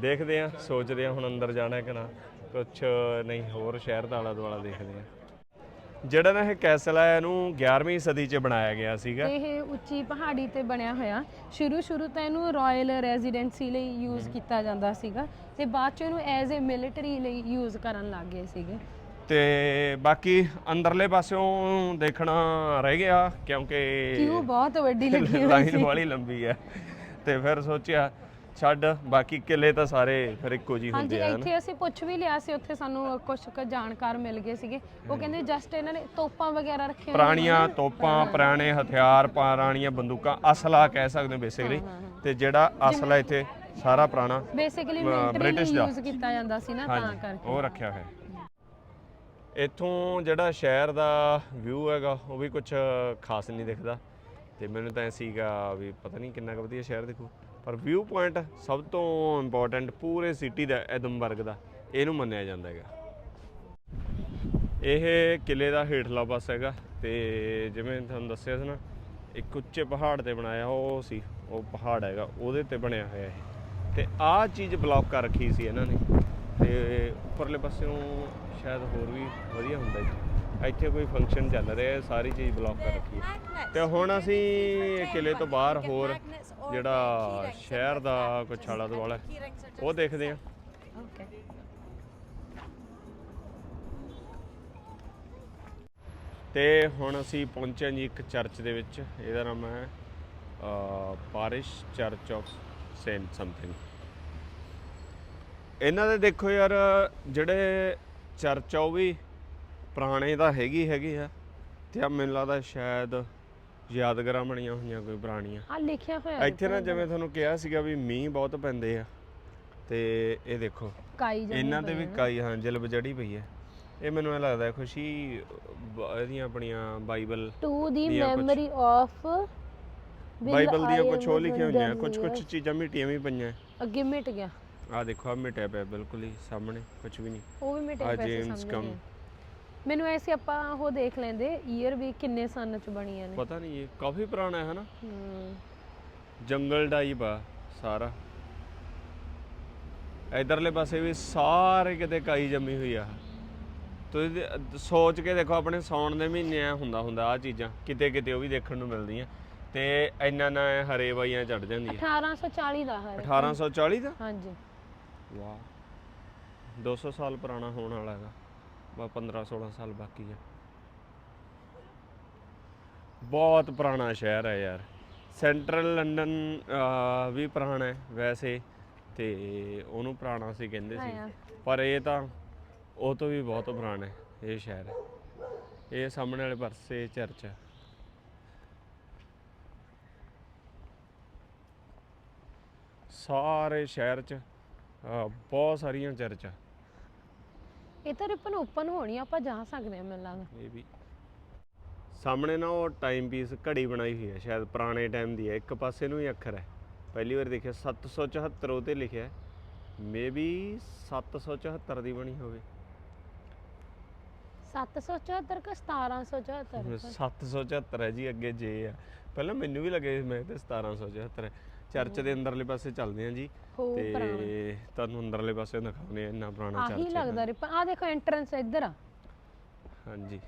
ਦੇਖਦੇ ਆ ਸੋਚਦੇ ਆ ਹੁਣ ਅੰਦਰ ਜਾਣਾ ਕਿ ਨਾ। ਕੁਛ ਨਹੀਂ ਹੋਰ ਸ਼ਹਿਰ ਦਾ ਆਲਾ ਦੁਆਲਾ ਦੇਖਦੇ ਆ ਜਿਹੜਾ ਨਾ ਇਹ ਕੈਸਲ ਹੈ ਇਹਨੂੰ 11ਵੀਂ ਸਦੀ 'ਚ ਬਣਾਇਆ ਗਿਆ ਸੀਗਾ। ਇਹ ਉੱਚੀ ਪਹਾੜੀ ਤੇ ਬਣਿਆ ਹੋਇਆ। ਸ਼ੁਰੂ ਸ਼ੁਰੂ ਤਾਂ ਇਹਨੂੰ ਰਾਇਲ ਰੈਜ਼ੀਡੈਂਸੀ ਲਈ ਯੂਜ਼ ਕੀਤਾ ਜਾਂਦਾ ਸੀਗਾ ਤੇ ਬਾਅਦ ਚ ਇਹਨੂੰ ਐਜ਼ ਅ ਮਿਲਟਰੀ ਲਈ ਯੂਜ਼ ਕਰਨ ਲੱਗ ਗਏ ਸੀਗੇ। ਤੇ ਬਾਕੀ ਅੰਦਰਲੇ ਪਾਸਿਓਂ ਦੇਖਣਾ ਰਹਿ ਗਿਆ ਕਿਉਂਕਿ ਕਿਉਂ? ਬਹੁਤ ਵੱਡੀ ਲੱਗੀ ਹੋਈ ਲਾਈਨ ਸੀ। ਵਾਲੀ ਲੰਬੀ ਹੈ ਤੇ ਫਿਰ ਸੋਚਿਆ ਛੱਡ ਬਾਕੀ ਕਿਲੇ ਤਾਂ ਸਾਰੇ ਫਿਰ ਇੱਕੋ ਹਾਂਜੀ ਹੁੰਦੇ ਆ ਇੱਥੇ ਅਸੀਂ ਪੁੱਛ ਵੀ ਲਿਆ ਸੀ ਉੱਥੇ ਸਾਨੂੰ ਕੁਝ ਕੁ ਜਾਣਕਾਰ ਮਿਲ ਗਏ ਸੀਗੇ। ਉਹ ਕਹਿੰਦੇ ਜਸਟ ਇਹਨਾਂ ਨੇ ਤੋਪਾਂ ਵਗੈਰਾ ਰੱਖੀਆਂ ਪੁਰਾਣੀਆਂ ਤੋਪਾਂ ਪੁਰਾਣੇ ਹਥਿਆਰ ਪੁਰਾਣੀਆਂ ਬੰਦੂਕਾਂ ਅਸਲਾ ਕਹਿ ਸਕਦੇ ਬੇਸਿਕਲੀ ਤੇ ਜਿਹੜਾ ਅਸਲਾ ਇੱਥੇ ਸਾਰਾ ਪੁਰਾਣਾ ਬੇਸਿਕਲੀ ਮਿਲਟਰੀ British ਦਾ। ਯੂਜ਼ ਕੀਤਾ ਜਾਂਦਾ ਸੀ ਨਾ ਤਾਂ ਹਾਂਜੀ ਕਰਕੇ। ਉਹ ਰੱਖਿਆ ਹੋਇਆ। ਇੱਥੋਂ ਜਿਹੜਾ ਸ਼ਹਿਰ ਦਾ ਵਿਊ ਹੈਗਾ ਉਹ ਵੀ ਕੁਝ ਖਾਸ ਨਹੀਂ ਦਿਖਦਾ। ਤੇ ਮੈਨੂੰ ਤਾਂ ਐ ਸੀਗਾ ਵੀ ਪਤਾ ਨਹੀਂ ਕਿੰਨਾ ਕੁ ਵਧੀਆ ਸ਼ਹਿਰ ਦਿਖੂ। ਪਰ ਵਿਊ ਪੁਆਇੰਟ ਸਭ ਤੋਂ ਇੰਪੋਰਟੈਂਟ ਪੂਰੇ ਸਿਟੀ ਦਾ, ਐਦਮਬਰਗ ਦਾ, ਇਹਨੂੰ ਮੰਨਿਆ ਜਾਂਦਾ ਹੈਗਾ। ਇਹ ਕਿਲੇ ਦਾ ਹੇਠਲਾ ਪਾਸਾ ਹੈਗਾ ਤੇ ਜਿਵੇਂ ਤੁਹਾਨੂੰ ਦੱਸਿਆ ਸੀ ਨਾ, ਇੱਕ ਉੱਚੇ ਪਹਾੜ ਤੇ ਬਣਾਇਆ ਉਹ ਸੀ, ਉਹ ਪਹਾੜ ਹੈਗਾ, ਉਹਦੇ ਤੇ ਬਣਿਆ ਹੋਇਆ ਇਹ। ਤੇ ਆਹ ਚੀਜ਼ ਬਲੌਕ ਕਰ ਰੱਖੀ ਸੀ ਇਹਨਾਂ ਨੇ। ਤੇ ਉੱਪਰਲੇ ਪਾਸਿਓਂ ਸ਼ਾਇਦ ਹੋਰ ਵੀ ਵਧੀਆ ਹੁੰਦਾ ਜੀ। ਇੱਥੇ ਕੋਈ ਫੰਕਸ਼ਨ ਚੱਲ ਰਿਹਾ ਸਾਰੀ ਚੀਜ਼ ਬਲੌਕ ਕਰ ਰੱਖੀ ਹੈ। ਤੇ ਹੁਣ ਅਸੀਂ ਕਿਲੇ ਤੋਂ ਬਾਹਰ ਹੋਰ ਜਿਹੜਾ ਸ਼ਹਿਰ ਦਾ ਕੁਛ ਆਲਾ ਦੁਆਲਾ ਹੈ, ਉਹ ਦੇਖਦੇ ਹਾਂ ਓਕੇ ਤੇ ਹੁਣ ਅਸੀਂ ਪਹੁੰਚੇ ਜੀ ਇੱਕ ਚਰਚ ਦੇ ਵਿੱਚ ਇਹਦਾ ਨਾਮ ਹੈ parish church of saint something. ਇਹਨਾਂ ਦੇ ਦੇਖੋ ਯਾਰ ਜਿਹੜੇ ਚਰਚ ਆ ਉਹ ਵੀ ਪੁਰਾਣੇ ਤਾਂ ਹੈਗੀ ਹੈਗੀ ਆ ਤੇ ਆ ਮੈਨੂੰ ਲੱਗਦਾ ਸ਼ਾਇਦ ਯਾਦਗਾਰਾਂ ਬਣੀਆਂ ਹੋਈਆਂ ਕੋਈ ਪੁਰਾਣੀਆਂ। ਆ ਲਿਖਿਆ ਹੋਇਆ ਇੱਥੇ ਨਾ ਜਿਵੇਂ ਤੁਹਾਨੂੰ ਕਿਹਾ ਸੀਗਾ ਵੀ ਮੀਂਹ ਬਹੁਤ ਪੈਂਦੇ ਆ ਤੇ ਇਹ ਦੇਖੋ ਕਾਈ ਜਮੀ ਇਹਨਾਂ ਤੇ ਵੀ। ਕਾਈ ਹਾਂ ਜਲਬ ਜੜੀ ਪਈ ਹੈ। ਇਹ ਮੈਨੂੰ ਇਹ ਲੱਗਦਾ ਹੈ ਖੁਸ਼ੀ ਬ- ਇਹਦੀਆਂ ਆਪਣੀਆਂ ਬਾਈਬਲ ਟੂ ਦੀ ਦੀਆਂ ਕੁਛ- ਮੈਮਰੀ ਆਫ ਬਾਈਬਲ ਦੀਆਂ ਕੁਝ ਹੋ ਲਿਖੀਆਂ ਹੋਈਆਂ ਕੁਝ ਕੁਝ ਚੀਜ਼ਾਂ ਮਿਟੀਆਂ ਵੀ ਪਈਆਂ। ਅੱਗੇ ਮਿਟ ਗਿਆ। ਆ ਦੇਖੋ ਆ ਮਿਟਿਆ ਪਿਆ ਬਿਲਕੁਲ ਹੀ ਸਾਹਮਣੇ ਕੁਝ ਵੀ ਨਹੀਂ। ਉਹ ਵੀ ਮਿਟੇ ਆ ਪੈਸੇ ਜੇਮਸ ਸਮਝ ਕਮ ਮੈਨੂੰ ਐਸੇ ਆਪਾਂ ਉਹ ਦੇਖ ਲੈਂਦੇ ਈਅਰ ਵੀ ਕਿੰਨੇ ਸਨ ਚ ਬਣੀਆਂ ਨੇ। ਪਤਾ ਨਹੀਂ ਇਹ ਕਾਫੀ ਪੁਰਾਣਾ ਹੈ ਹਨਾ? ਹਮ, ਜੰਗਲ ਟਾਈਪ ਆ ਸਾਰਾ। ਇਧਰਲੇ ਪਾਸੇ ਵੀ ਸਾਰੇ ਕਿਤੇ ਕਾਈ ਜੰਮੀ ਹੋਈ ਆ। ਤੁਸੀਂ ਦੇ- ਸੋਚ ਕੇ ਦੇਖੋ ਆਪਣੇ ਸੌਣ ਦੇ ਮਹੀਨੇ ਆ ਹੁੰਦਾ ਹੁੰਦਾ ਆ ਚੀਜ਼ਾਂ ਕਿਤੇ ਕਿਤੇ ਉਹ ਵੀ ਦੇਖਣ ਨੂੰ ਮਿਲਦੀਆਂ। ਤੇ ਇੰਨਾ ਨਾ ਹਰੇ ਬਾਈਆਂ ਚੜ ਜਾਂਦੀਆਂ। 1840 ਦਾ ਹੈ। 1840 ਦਾ? ਹਾਂਜੀ। ਵਾਹ। 200 ਸਾਲ ਪੁਰਾਣਾ ਹੋਣ ਵਾਲਾ ਹੈਗਾ। 15 16 ਸਾਲ ਬਾਕੀ ਹੈ ਬਹੁਤ ਪੁਰਾਣਾ ਸ਼ਹਿਰ ਹੈ ਯਾਰ। ਸੈਂਟਰਲ ਲੰਡਨ ਵੀ ਪੁਰਾਣਾ ਹੈ ਵੈਸੇ ਤੇ ਉਹਨੂੰ ਪੁਰਾਣਾ ਸੀ ਕਹਿੰਦੇ ਸੀ। ਪਰ ਇਹ ਤਾਂ ਉਹ ਤੋਂ ਵੀ ਬਹੁਤ ਪੁਰਾਣਾ ਹੈ ਇਹ ਸ਼ਹਿਰ ਇਹ ਸਾਹਮਣੇ ਵਾਲੇ ਪਾਸੇ ਚਰਚ ਹੈ। ਸਾਰੇ ਸ਼ਹਿਰ 'ਚ ਬਹੁਤ ਸਾਰੀਆਂ ਚਰਚਾਂ ਇਹ ਤਾਂ ਰਿਪਨ ਓਪਨ ਹੋਣੀ ਆ, ਆਪਾਂ ਜਾ ਸਕਦੇ ਹਾਂ ਮੈਨੂੰ ਲੱਗਦਾ ਇਹ ਵੀ। ਸਾਹਮਣੇ ਨਾ ਉਹ ਟਾਈਮ ਪੀਸ ਘੜੀ ਬਣਾਈ ਹੋਈ ਹੈ ਸ਼ਾਇਦ ਪੁਰਾਣੇ ਟਾਈਮ ਦੀ ਹੈ ਇੱਕ ਪਾਸੇ ਨੂੰ ਹੀ ਅੱਖਰ ਹੈ। ਪਹਿਲੀ ਵਾਰ ਦੇਖਿਆ 774 ਉਹ ਤੇ ਲਿਖਿਆ ਮੇਬੀ 774 ਦੀ ਬਣੀ ਹੋਵੇ। 774 ਕਿ 1774 774 ਹੈ ਜੀ ਅੱਗੇ ਜੇ ਆ। ਪਹਿਲਾਂ ਮੈਨੂੰ ਵੀ ਲੱਗੇ ਮੈਂ ਤੇ 1774 ਹੈ। ਚਰਚ ਦੇ ਅੰਦਰਲੇ ਪਾਸੇ ਚੱਲਦੇ ਆ ਜੀ। ਹੋ ਤੇ ਪੁਰਾਣਾ ਤੁਹਾਨੂੰ ਅੰਦਰਲੇ ਪਾਸੇ ਦਿਖਾਉਂਦੇ ਆ ਇੰਨਾ ਪੁਰਾਣਾ ਆਹੀ ਚਰਚ ਹੈ ਲੱਗਦਾ ਰਿਪਨ ਆ ਦੇਖੋ ਐਂਟਰੈਂਸ ਇੱਧਰ ਆ। ਹਾਂਜੀ।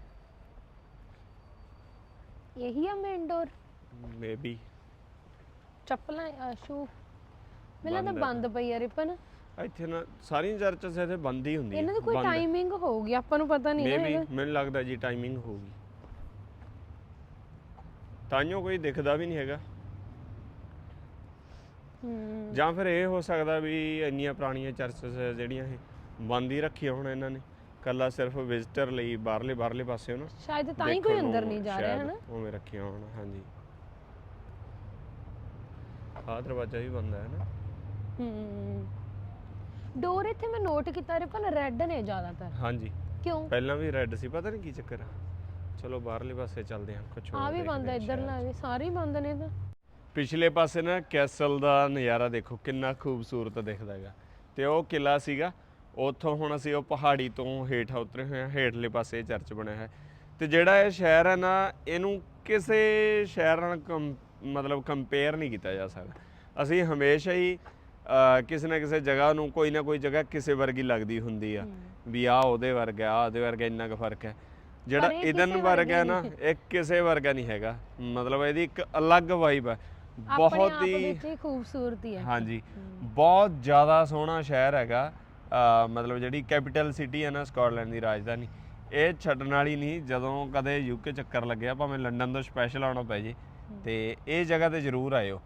ਇਹੀ ਆ ਮੇਨ ਡੋਰ ਮੇਬੀ ਚੱਪਲਾਂ ਸ਼ੂ ਮੈਨੂੰ ਤਾਂ ਬੰਦ ਪਈ ਆ ਰਿਪਨ। ਇੱਥੇ ਨਾ ਸਾਰੀਆਂ ਚਰਚਸ ਇੱਥੇ ਬੰਦ ਹੀ ਹੁੰਦੀਆਂ। ਇਹਨਾਂ ਦੀ ਕੋਈ ਟਾਈਮਿੰਗ ਹੋਊਗੀ ਆਪਾਂ ਨੂੰ ਪਤਾ ਨਹੀਂ ਨਾ ਮੇਬੀ ਮੈਨੂੰ ਲੱਗਦਾ ਜੀ ਟਾਈਮਿੰਗ ਹੋਊਗੀ ਤਾਂਿਓ ਕੋਈ ਦਿਖਦਾ ਵੀ ਨਹੀਂ ਹੈਗਾ। ਜਾਂ ਫਿਰ ਇਹ ਹੋ ਸਕਦਾ ਵੀ ਇੰਨੀਆਂ ਪੁਰਾਣੀਆਂ ਚਰਚਸ ਜਿਹੜੀਆਂ ਇਹ ਬੰਦ ਹੀ ਰੱਖੀਆਂ ਹੁਣ ਇਹਨਾਂ ਨੇ। ਕੱਲਾ ਸਿਰਫ ਵਿਜ਼ਿਟਰ ਲਈ ਬਾਹਰਲੇ ਬਾਹਰਲੇ ਪਾਸੇ ਨਾ ਸ਼ਾਇਦ ਤਾਂ ਹੀ ਕੋਈ ਅੰਦਰ ਨੂੰ ਨਹੀਂ ਜਾ ਰਿਹਾ ਸ਼ਾਇਦ ਹਨਾ? ਉਵੇਂ ਰੱਖੀਆਂ ਹੋਣ ਹਾਂਜੀ। ਆਹ ਦਰਵਾਜ਼ਾ ਵੀ ਬੰਦ ਹੈ ਨਾ ਹੂੰ। ਡੋਰ ਇੱਥੇ ਮੈਂ ਨੋਟ ਕੀਤਾ ਰੇ ਪਰ ਰੈੱਡ ਨੇ ਜ਼ਿਆਦਾਤਰ। ਹਾਂਜੀ। ਕਿਉਂ? ਪਹਿਲਾਂ ਵੀ ਰੈੱਡ ਸੀ ਪਤਾ ਨਹੀਂ ਕੀ ਚੱਕਰ ਆ। ਚਲੋ ਬਾਹਰਲੇ ਪਾਸੇ ਚੱਲਦੇ ਹਾਂ ਕੁਝ ਆ ਵੀ ਬੰਦ ਹੈ ਇੱਧਰ ਲਾ ਸਾਰੇ ਹੀ ਬੰਦ ਨੇ ਤਾਂ। ਪਿਛਲੇ ਪਾਸੇ ਨਾ ਕੈਸਲ ਦਾ ਨਜ਼ਾਰਾ ਦੇਖੋ ਕਿੰਨਾ ਖੂਬਸੂਰਤ ਦਿਖਦਾ ਹੈਗਾ। ਤੇ ਉਹ ਕਿਲਾ ਸੀਗਾ ਉੱਥੋਂ ਹੁਣ ਅਸੀਂ ਉਹ ਪਹਾੜੀ ਤੋਂ ਹੇਠ ਉਤਰੇ ਹੋਏ ਹਾਂ ਹੇਠਲੇ ਪਾਸੇ ਇਹ ਚਰਚ ਬਣਿਆ ਹੈ। ਤੇ ਜਿਹੜਾ ਇਹ ਸ਼ਹਿਰ ਹੈ ਨਾ ਇਹਨੂੰ ਕਿਸੇ ਸ਼ਹਿਰ ਨਾਲ ਮਤਲਬ ਕੰਪੇਅਰ ਨਹੀਂ ਕੀਤਾ ਜਾ ਸਕਦਾ। ਅਸੀਂ ਹਮੇਸ਼ਾ ਹੀ ਕਿਸੇ ਨਾ ਕਿਸੇ ਜਗ੍ਹਾ ਨੂੰ ਕੋਈ ਨਾ ਕੋਈ ਜਗ੍ਹਾ ਕਿਸੇ ਵਰਗੀ ਲੱਗਦੀ ਹੁੰਦੀ ਆ। ਵੀ ਆ ਉਹਦੇ ਵਰਗਾ ਆ ਉਹਦੇ ਵਰਗਾ ਇੰਨਾ ਕੁ ਫ਼ਰਕ ਹੈ। ਜਿਹੜਾ ਇਦਨ ਵਰਗਾ ਨਾ ਇਹ ਕਿਸੇ ਵਰਗਾ ਨਹੀਂ ਹੈਗਾ। ਮਤਲਬ ਇਹਦੀ ਇੱਕ ਅਲੱਗ ਵਾਈਬ ਹੈ। ਬਹੁਤ ਹੀ ਵਿੱਚ ਹੀ ਖੂਬਸੂਰਤੀ ਹੈ। ਹਾਂਜੀ। ਬਹੁਤ ਜ਼ਿਆਦਾ ਸੋਹਣਾ ਸ਼ਹਿਰ ਹੈਗਾ। ਮਤਲਬ ਜਿਹੜੀ ਕੈਪੀਟਲ ਸਿਟੀ ਹੈ ਨਾ ਸਕਾਟਲੈਂਡ ਦੀ ਰਾਜਧਾਨੀ ਇਹ ਛੱਡਣ ਵਾਲੀ ਨਹੀਂ ਜਦੋਂ ਕਦੇ ਯੂਕੇ ਚੱਕਰ ਲੱਗਿਆ ਭਾਵੇਂ ਲੰਡਨ ਤੋਂ ਸਪੈਸ਼ਲ ਆਉਣਾ ਪੈ ਜੇ ਤੇ ਇਹ ਜਗ੍ਹਾ ਤੇ ਜ਼ਰੂਰ ਆਇਓ।